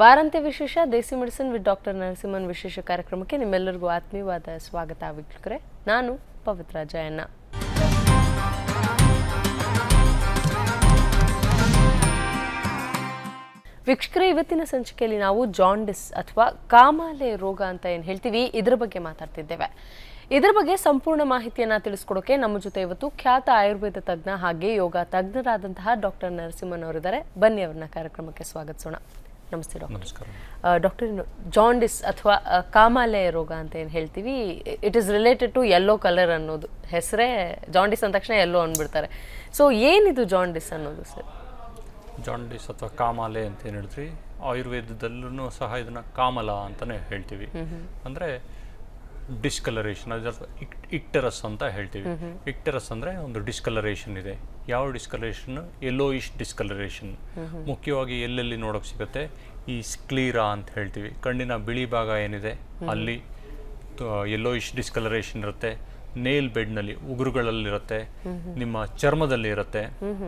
ವಾರಾಂತ್ಯ ವಿಶೇಷ, desi medicine with doctor Narasimhan ವಿಶೇಷ ಕಾರ್ಯಕ್ರಮಕ್ಕೆ ನಿಮ್ಮೆಲ್ಲರಿಗೂ ಆತ್ಮೀಯವಾದ ಸ್ವಾಗತ, ವೀಕ್ಷಕರೇ. ನಾನು ಪವಿತ್ರ ಜಯಣ್ಣ. ವೀಕ್ಷಕರೇ, ಇವತ್ತಿನ ಸಂಚಿಕೆಯಲ್ಲಿ ನಾವು ಜಾಂಡಿಸ್ ಅಥವಾ ಕಾಮಾಲೆ ರೋಗ ಅಂತ ಏನು ಹೇಳ್ತೀವಿ, ಇದರ ಬಗ್ಗೆ ಮಾತಾಡ್ತಿದ್ದೇವೆ. ಇದರ ಬಗ್ಗೆ ಸಂಪೂರ್ಣ ಮಾಹಿತಿಯನ್ನ ತಿಳಿಸ್ಕೊಡೋಕೆ ನಮ್ಮ ಜೊತೆ ಇವತ್ತು ಖ್ಯಾತ ಆಯುರ್ವೇದ ತಜ್ಞ ಹಾಗೆ ಯೋಗ ತಜ್ಞರಾದಂತಹ ಡಾಕ್ಟರ್ ನರಸಿಂಹನ್ ಅವರಿದ್ದಾರೆ. ಬನ್ನಿ ಅವರನ್ನ ಕಾರ್ಯಕ್ರಮಕ್ಕೆ ಸ್ವಾಗತಿಸೋಣ. ನಮಸ್ತೆ ಡಾಕ್ಟರ್. ನಮಸ್ಕಾರ. ಡಾಕ್ಟರ್ ಜಾಂಡಿಸ್ ಅಥವಾ ಕಾಮಾಲಯ ಕಾಮಾಲೆ ರೋಗ ಅಂತ ಏನು ಹೇಳ್ತೀವಿ it is related to yellow colour ಅನ್ನೋದು. ಹೆಸರೇ ಜಾಂಡಿಸ್ ಅಂದ ತಕ್ಷಣ ಎಲ್ಲೋ ಅಂದ್ಬಿಡ್ತಾರೆ. ಸೊ ಏನಿದು ಜಾಂಡಿಸ್ ಅನ್ನೋದು ಸರ್ ಜಾಂಡಿಸ್ ಅಥವಾ ಕಾಮಾಲೆ ಅಂತ ಏನು ಹೇಳ್ತೀವಿ ಆಯುರ್ವೇದದಲ್ಲೂ ಸಹ ಇದನ್ನ ಕಾಮಲ ಅಂತಾನೆ ಹೇಳ್ತೀವಿ. ಅಂದ್ರೆ ಡಿಸ್ಕಲರೇಷನ್ ಅದರ ಇಕ್ಟರಸ್ ಅಂತ ಹೇಳ್ತೀವಿ. ಇಕ್ಟರಸ್ ಅಂದ್ರೆ ಒಂದು ಡಿಸ್ಕಲರೇಷನ್ ಇದೆ. ಯಾವ ಡಿಸ್ಕಲರೇಷನ್? Yellowish discolouration. ಮುಖ್ಯವಾಗಿ ಎಲ್ಲೆಲ್ಲಿ ನೋಡೋಕೆ ಸಿಗುತ್ತೆ? ಈ ಸ್ಕ್ಲೀರಾ ಅಂತ ಹೇಳ್ತೀವಿ. ಕಣ್ಣಿನ ಬಿಳಿ ಭಾಗ ಏನಿದೆ? ಅಲ್ಲಿ ಯೆಲ್ಲೋಯಿಶ್ ಡಿಸ್ಕಲರೇಷನ್ ಇರುತ್ತೆ. ನೇಲ್ ಬೆಡ್ನಲ್ಲಿ ಉಗುರುಗಳಲ್ಲಿರುತ್ತೆ. ನಿಮ್ಮ ಚರ್ಮದಲ್ಲಿ ಇರುತ್ತೆ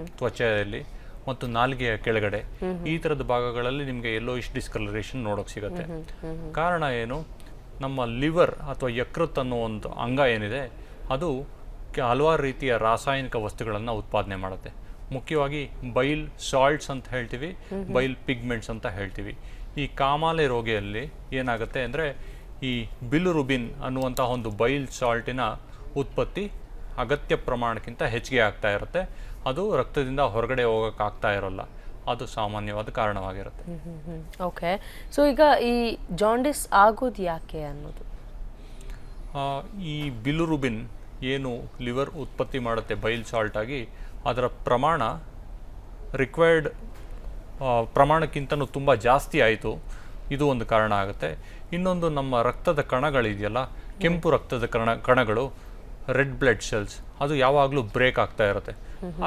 ತ್ವಚೆಯಲ್ಲಿ. ಮತ್ತು ನಾಲಿಗೆಯ ಕೆಳಗಡೆ. ಈ ತರದ ಭಾಗಗಳಲ್ಲಿ ನಿಮಗೆ ಎಲ್ಲೋ ಇಷ್ಟು ಡಿಸ್ಕಲರೇಷನ್ ನೋಡೋಕೆ ಸಿಗುತ್ತೆ. ಕಾರಣ ಏನು? ನಮ್ಮ ಲಿವರ್ ಅಥವಾ ಯಕೃತ್ ಅನ್ನೋ ಒಂದು ಅಂಗ ಏನಿದೆ ಅದು ಕೆ- ಹಲವಾರು ರೀತಿಯ ರಾಸಾಯನಿಕ ವಸ್ತುಗಳನ್ನು ಉತ್ಪಾದನೆ ಮಾಡುತ್ತೆ. ಮುಖ್ಯವಾಗಿ ಬೈಲ್ ಸಾಲ್ಟ್ಸ್ ಅಂತ ಹೇಳ್ತೀವಿ ಬೈಲ್ ಪಿಗ್ಮೆಂಟ್ಸ್ ಅಂತ ಹೇಳ್ತೀವಿ. ಈ ಕಾಮಾಲೆ ರೋಗಿಯಲ್ಲಿ ಏನಾಗುತ್ತೆ ಅಂದರೆ ಈ ಬಿಲುರುಬಿನ್ ಅನ್ನುವಂತಹ ಒಂದು ಬೈಲ್ ಸಾಲ್ಟಿನ ಉತ್ಪತ್ತಿ ಅಗತ್ಯ ಪ್ರಮಾಣಕ್ಕಿಂತ ಹೆಚ್ಚಿಗೆ ಆಗ್ತಾ ಇರುತ್ತೆ. ಅದು ರಕ್ತದಿಂದ ಹೊರಗಡೆ ಹೋಗೋಕ್ಕಾಗ್ತಾ ಇರೋಲ್ಲ. ಅದು ಸಾಮಾನ್ಯವಾದ ಕಾರಣವಾಗಿರುತ್ತೆ. ಓಕೆ ಸೊ ಈಗ ಈ ಜಾಂಡಿಸ್ ಆಗೋದು ಯಾಕೆ ಅನ್ನೋದು? ಈ ಬಿಲುರುಬಿನ್ ಏನು ಲಿವರ್ ಉತ್ಪತ್ತಿ ಮಾಡುತ್ತೆ ಬೈಲ್ ಸಾಲ್ಟ್ ಆಗಿ ಅದರ ಪ್ರಮಾಣ ರಿಕ್ವೈರ್ಡ್ ಪ್ರಮಾಣಕ್ಕಿಂತನೂ ತುಂಬ ಜಾಸ್ತಿ ಆಯಿತು. ಇದು ಒಂದು ಕಾರಣ ಆಗುತ್ತೆ. ಇನ್ನೊಂದು ನಮ್ಮ ರಕ್ತದ ಕಣಗಳಿದೆಯಲ್ಲ ಕೆಂಪು ರಕ್ತದ ಕಣ ಕಣಗಳು ರೆಡ್ ಬ್ಲಡ್ ಸೆಲ್ಸ್ ಅದು ಯಾವಾಗಲೂ ಬ್ರೇಕ್ ಆಗ್ತಾ ಇರುತ್ತೆ.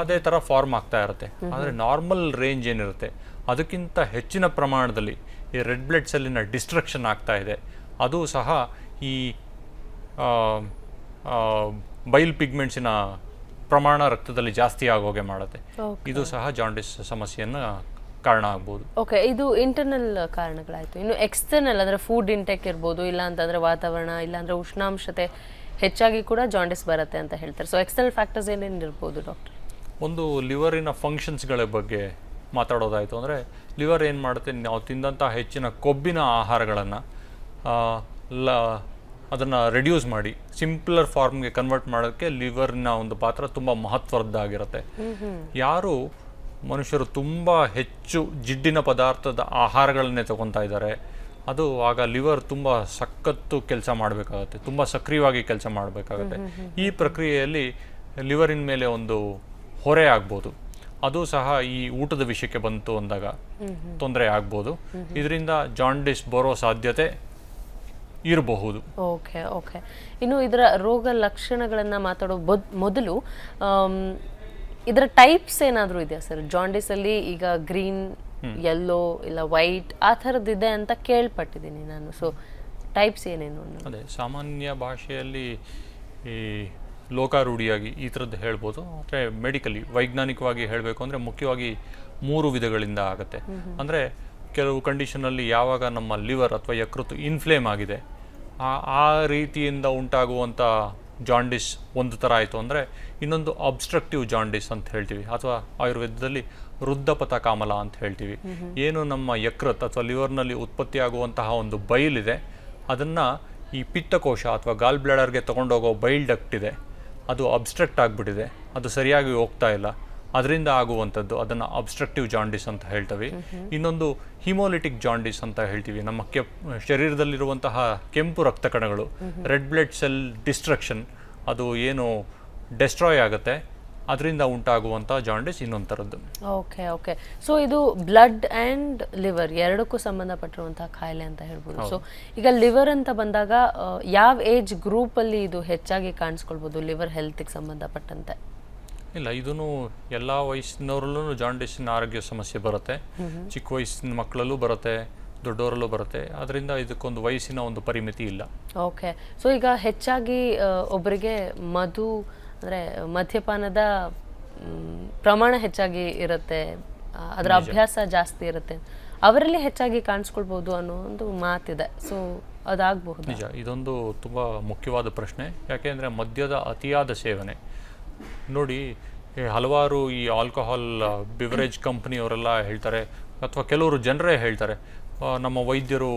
ಅದೇ ಥರ ಫಾರ್ಮ್ ಆಗ್ತಾ ಇರುತ್ತೆ. ಆದರೆ ನಾರ್ಮಲ್ ರೇಂಜ್ ಏನಿರುತ್ತೆ ಅದಕ್ಕಿಂತ ಹೆಚ್ಚಿನ ಪ್ರಮಾಣದಲ್ಲಿ ಈ ರೆಡ್ ಬ್ಲಡ್ ಸೆಲ್ಲಿನ ಡಿಸ್ಟ್ರಕ್ಷನ್ ಆಗ್ತಾ ಇದೆ. ಅದು ಸಹ ಈ ಬೈಲ್ ಪಿಗ್ಮೆಂಟ್ಸಿನ ಪ್ರಮಾಣ ರಕ್ತದಲ್ಲಿ ಜಾಸ್ತಿ ಆಗೋಗೆ ಮಾಡುತ್ತೆ. ಇದು ಸಹ ಜಾಂಡಿಸ್ ಸಮಸ್ಯೆಯನ್ನು ಕಾರಣ ಆಗ್ಬೋದು. ಓಕೆ ಇದು ಇಂಟರ್ನಲ್ ಕಾರಣಗಳಾಯಿತು. ಇನ್ನು ಎಕ್ಸ್ಟರ್ನಲ್ ಅಂದ್ರೆ ಫುಡ್ ಇಂಟೆಕ್ ಇರ್ಬೋದು ಇಲ್ಲ ಅಂತಂದ್ರೆ ವಾತಾವರಣ ಇಲ್ಲ ಅಂದ್ರೆ ಉಷ್ಣಾಂಶತೆ ಹೆಚ್ಚಾಗಿ ಕೂಡ ಜಾಂಡಿಸ್ ಬರುತ್ತೆ ಅಂತ ಹೇಳ್ತಾರೆ. ಸೊ ಎಕ್ಸ್ಟರ್ನಲ್ ಫ್ಯಾಕ್ಟರ್ಸ್ ಏನೇನು ಇರ್ಬೋದು ಡಾಕ್ಟರ್ ಒಂದು ಲಿವರಿನ ಫಂಕ್ಷನ್ಸ್ಗಳ ಬಗ್ಗೆ ಮಾತಾಡೋದಾಯಿತು. ಅಂದರೆ ಲಿವರ್ ಏನು ಮಾಡುತ್ತೆ ನಾವು ತಿಂದಂಥ ಹೆಚ್ಚಿನ ಕೊಬ್ಬಿನ ಆಹಾರಗಳನ್ನು ಲ ಅದನ್ನು ರೆಡ್ಯೂಸ್ ಮಾಡಿ ಸಿಂಪ್ಲರ್ ಫಾರ್ಮ್ಗೆ ಕನ್ವರ್ಟ್ ಮಾಡೋಕ್ಕೆ ಲಿವರ್ನ ಒಂದು ಪಾತ್ರ ತುಂಬ ಮಹತ್ವದ್ದಾಗಿರುತ್ತೆ. ಯಾರು ಮನುಷ್ಯರು ತುಂಬ ಹೆಚ್ಚು ಜಿಡ್ಡಿನ ಪದಾರ್ಥದ ಆಹಾರಗಳನ್ನೇ ತಗೊತಾ ಇದ್ದಾರೆ ಅದು ಆಗ ಲಿವರ್ ತುಂಬ ಸಖತ್ತು ಕೆಲಸ ಮಾಡಬೇಕಾಗುತ್ತೆ ತುಂಬ ಸಕ್ರಿಯವಾಗಿ ಕೆಲಸ ಮಾಡಬೇಕಾಗುತ್ತೆ. ಈ ಪ್ರಕ್ರಿಯೆಯಲ್ಲಿ ಲಿವರಿನ ಮೇಲೆ ಒಂದು ಹೊರೆ ಆಗ್ಬೋದು ಅದು ಸಹ ಈ ಊಟದ ವಿಷಯಕ್ಕೆ ಬಂತು ಅಂದಾಗ ತೊಂದರೆ ಆಗ್ಬೋದು. ಇದರಿಂದ ಜಾಂಡಿಸ್ ಬರೋ ಸಾಧ್ಯತೆ ಇರಬಹುದು. Okay okay. ಇನ್ನು ಇದರ ರೋಗ ಲಕ್ಷಣಗಳನ್ನು ಮಾತಾಡೋ ಮೊದಲು ಇದರ ಟೈಪ್ಸ್ ಏನಾದರೂ ಇದೆಯಾ ಸರ್? ಜಾಂಡಿಸ್ ಅಲ್ಲಿ ಈಗ ಗ್ರೀನ್ ಯೆಲ್ಲೋ ಇಲ್ಲ ವೈಟ್ ಆ ಥರದ್ದಿದೆ ಇದೆ ಅಂತ ಕೇಳ್ಪಟ್ಟಿದ್ದೀನಿ ನಾನು. ಸೊ ಟೈಪ್ಸ್ ಏನೇನು ಅದೇ ಸಾಮಾನ್ಯ ಭಾಷೆಯಲ್ಲಿ ಈ ಲೋಕಾರೂಢಿಯಾಗಿ ಈ ಥರದ್ದು ಹೇಳ್ಬೋದು. ಅಂದರೆ ಮೆಡಿಕಲಿ ವೈಜ್ಞಾನಿಕವಾಗಿ ಹೇಳಬೇಕು ಅಂದರೆ ಮುಖ್ಯವಾಗಿ ಮೂರು ವಿಧಗಳಿಂದ ಆಗುತ್ತೆ. ಅಂದರೆ ಕೆಲವು ಕಂಡೀಷನಲ್ಲಿ ಯಾವಾಗ ನಮ್ಮ ಲಿವರ್ ಅಥವಾ ಯಕೃತ್ತು ಇನ್ಫ್ಲೇಮ್ ಆಗಿದೆ ಆ ಆ ರೀತಿಯಿಂದ ಉಂಟಾಗುವಂಥ ಜಾಂಡಿಸ್ ಒಂದು ಥರ ಆಯಿತು ಅಂದರೆ ಇನ್ನೊಂದು ಅಬ್ಸ್ಟ್ರಕ್ಟಿವ್ ಜಾಂಡಿಸ್ ಅಂತ ಹೇಳ್ತೀವಿ ಅಥವಾ ಆಯುರ್ವೇದದಲ್ಲಿ ವೃದ್ಧಪಥ ಕಾಮಲ ಅಂತ ಹೇಳ್ತೀವಿ. ಏನು ನಮ್ಮ ಯಕೃತ್ ಅಥವಾ ಲಿವರ್ನಲ್ಲಿ ಉತ್ಪತ್ತಿಯಾಗುವಂತಹ ಒಂದು ಬೈಲಿದೆ ಅದನ್ನು ಈ ಪಿತ್ತಕೋಶ ಅಥವಾ ಗಾಲ್ ಬ್ಲಾಡರ್ಗೆ ತೊಗೊಂಡೋಗೋ ಬೈಲ್ ಡಕ್ಟ್ ಇದೆ. ಅದು ಅಬ್ಸ್ಟ್ರಕ್ಟ್ ಆಗಿಬಿಟ್ಟಿದೆ. ಅದು ಸರಿಯಾಗಿ ಹೋಗ್ತಾ ಇಲ್ಲ. ಅದರಿಂದ ಆಗುವಂಥದ್ದು ಅದನ್ನು ಅಬ್ಸ್ಟ್ರಕ್ಟಿವ್ ಜಾಂಡಿಸ್ ಅಂತ ಹೇಳ್ತೀವಿ. ಇನ್ನೊಂದು ಹಿಮೋಲಿಟಿಕ್ ಜಾಂಡಿಸ್ ಅಂತ ಹೇಳ್ತೀವಿ. ನಮ್ಮ ಕೆಪ್ ಶರೀರದಲ್ಲಿರುವಂತಹ ಕೆಂಪು ರಕ್ತ ಕಣಗಳು ರೆಡ್ ಬ್ಲಡ್ ಸೆಲ್ ಡಿಸ್ಟ್ರಕ್ಷನ್ ಅದು ಏನು ಡೆಸ್ಟ್ರಾಯ್ ಆಗುತ್ತೆ. ಅದರಿಂದ ಉಂಟಾಗುವಂಥ ಜಾಂಡಿಸ್ ಇನ್ನೊಂದು ಥರದ್ದು ಓಕೆ ಓಕೆ ಸೊ ಇದು ಬ್ಲಡ್ ಆ್ಯಂಡ್ ಲಿವರ್ ಎರಡಕ್ಕೂ ಸಂಬಂಧಪಟ್ಟಿರುವಂತಹ ಕಾಯಿಲೆ ಅಂತ ಹೇಳ್ಬೋದು. ಸೊ ಈಗ ಲಿವರ್ ಅಂತ ಬಂದಾಗ ಯಾವ ಏಜ್ ಗ್ರೂಪಲ್ಲಿ ಇದು ಹೆಚ್ಚಾಗಿ ಕಾಣಿಸ್ಕೊಳ್ಬೋದು ಲಿವರ್ ಹೆಲ್ತ್ಗೆ ಸಂಬಂಧಪಟ್ಟಂತೆ? ಇಲ್ಲ ಇದೂ ಎಲ್ಲ ವಯಸ್ಸಿನವರಲ್ಲೂ ಜಾಂಡಿಸಿನ ಆರೋಗ್ಯ ಸಮಸ್ಯೆ ಬರುತ್ತೆ. ಚಿಕ್ಕ ವಯಸ್ಸಿನ ಮಕ್ಕಳಲ್ಲೂ ಬರುತ್ತೆ ದೊಡ್ಡವರಲ್ಲೂ ಬರುತ್ತೆ. ಅದರಿಂದ ಇದಕ್ಕೊಂದು ವಯಸ್ಸಿನ ಒಂದು ಪರಿಮಿತಿ ಇಲ್ಲ. ಓಕೆ ಸೊ ಈಗ ಹೆಚ್ಚಾಗಿ ಒಬ್ಬರಿಗೆ ಮಧು ಅಂದರೆ ಮದ್ಯಪಾನದ ಪ್ರಮಾಣ ಹೆಚ್ಚಾಗಿ ಇರುತ್ತೆ. ಅದರ ಅಭ್ಯಾಸ ಜಾಸ್ತಿ ಇರುತ್ತೆ. ಅವರಲ್ಲಿ ಹೆಚ್ಚಾಗಿ ಕಾಣಿಸ್ಕೊಳ್ಬಹುದು ಅನ್ನೋ ಒಂದು ಮಾತಿದೆ. ಸೊ ಅದಾಗಬಹುದು. ನಿಜ. ಇದೊಂದು ತುಂಬ ಮುಖ್ಯವಾದ ಪ್ರಶ್ನೆ. ಯಾಕೆಂದರೆ ಮದ್ಯದ ಅತಿಯಾದ ಸೇವನೆ. ನೋಡಿ ಹಲವಾರು ಈ ಆಲ್ಕೋಹಾಲ್ ಬಿವರೇಜ್ ಕಂಪ್ನಿಯವರೆಲ್ಲ ಹೇಳ್ತಾರೆ ಅಥವಾ ಕೆಲವರು ಜನರೇ ಹೇಳ್ತಾರೆ ನಮ್ಮ ವೈದ್ಯರು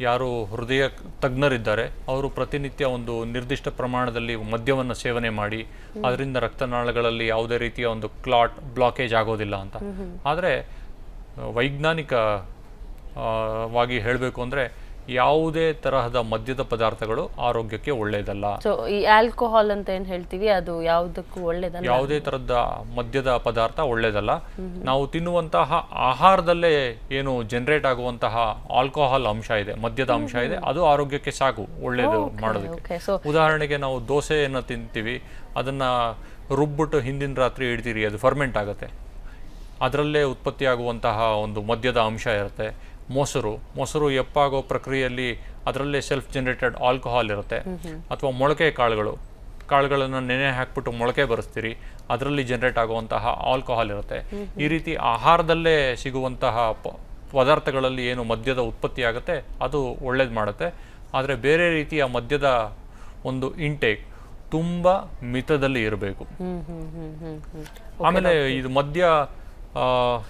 ಯಾರು ಹೃದಯ ತಜ್ಞರಿದ್ದಾರೆ ಅವರು ಪ್ರತಿನಿತ್ಯ ಒಂದು ನಿರ್ದಿಷ್ಟ ಪ್ರಮಾಣದಲ್ಲಿ ಮದ್ಯವನ್ನು ಸೇವನೆ ಮಾಡಿ ಅದರಿಂದ ರಕ್ತನಾಳಗಳಲ್ಲಿ ಯಾವುದೇ ರೀತಿಯ ಒಂದು ಕ್ಲಾಟ್ ಬ್ಲಾಕೇಜ್ ಆಗೋದಿಲ್ಲ ಅಂತ. ಆದರೆ ವೈಜ್ಞಾನಿಕ ಆ, ವಾಗಿ ಹೇಳಬೇಕು ಅಂದರೆ ಯಾವುದೇ ತರಹದ ಮದ್ಯದ ಪದಾರ್ಥಗಳು ಆರೋಗ್ಯಕ್ಕೆ ಒಳ್ಳೆಯದಲ್ಲ ಸೊ ಈ ಆಲ್ಕೋಹಾಲ್ ಅಂತ ಏನ್ ಹೇಳ್ತೀವಿ ಅದು ಯಾವುದಕ್ಕೂ ಒಳ್ಳೇದಲ್ಲ. ಯಾವುದೇ ತರಹದ ಮದ್ಯದ ಪದಾರ್ಥ ಒಳ್ಳೆಯದಲ್ಲ ನಾವು ತಿನ್ನುವಂತಹ ಆಹಾರದಲ್ಲೇ ಏನು ಜನರೇಟ್ ಆಗುವಂತಹ ಆಲ್ಕೋಹಾಲ್ ಅಂಶ ಇದೆ ಮದ್ಯದ ಅಂಶ ಇದೆ ಅದು ಆರೋಗ್ಯಕ್ಕೆ ಸಾಕು ಒಳ್ಳೆಯದು ಮಾಡೋದಕ್ಕೆ. ಉದಾಹರಣೆಗೆ ನಾವು ದೋಸೆಯನ್ನು ತಿಂತೀವಿ ಅದನ್ನ ರುಬ್ಬಿಟ್ಟು ಹಿಂದಿನ ರಾತ್ರಿ ಇಡ್ತೀರಿ ಅದು ಫರ್ಮೆಂಟ್ ಆಗುತ್ತೆ. ಅದರಲ್ಲೇ ಉತ್ಪತ್ತಿಯಾಗುವಂತಹ ಒಂದು ಮದ್ಯದ ಅಂಶ ಇರುತ್ತೆ. ಮೊಸರು ಮೊಸರು ಎಪ್ಪಾಗೋ ಪ್ರಕ್ರಿಯೆಯಲ್ಲಿ ಅದರಲ್ಲೇ ಸೆಲ್ಫ್ ಜನರೇಟೆಡ್ ಆಲ್ಕೋಹಾಲ್ ಇರುತ್ತೆ ಅಥವಾ ಮೊಳಕೆ ಕಾಳುಗಳು. ಕಾಳುಗಳನ್ನು ನೆನೆ ಹಾಕ್ಬಿಟ್ಟು ಮೊಳಕೆ ಬರೆಸ್ತೀರಿ ಅದರಲ್ಲಿ ಜನರೇಟ್ ಆಗುವಂತಹ ಆಲ್ಕೋಹಾಲ್ ಇರುತ್ತೆ. ಈ ರೀತಿ ಆಹಾರದಲ್ಲೇ ಸಿಗುವಂತಹ ಪದಾರ್ಥಗಳಲ್ಲಿ ಏನು ಮದ್ಯದ ಉತ್ಪತ್ತಿ ಆಗುತ್ತೆ ಅದು ಒಳ್ಳೇದು ಮಾಡುತ್ತೆ. ಆದರೆ ಬೇರೆ ರೀತಿಯ ಮದ್ಯದ ಒಂದು ಇಂಟೇಕ್ ತುಂಬ ಮಿತದಲ್ಲಿ ಇರಬೇಕು. ಆಮೇಲೆ ಇದು ಮದ್ಯ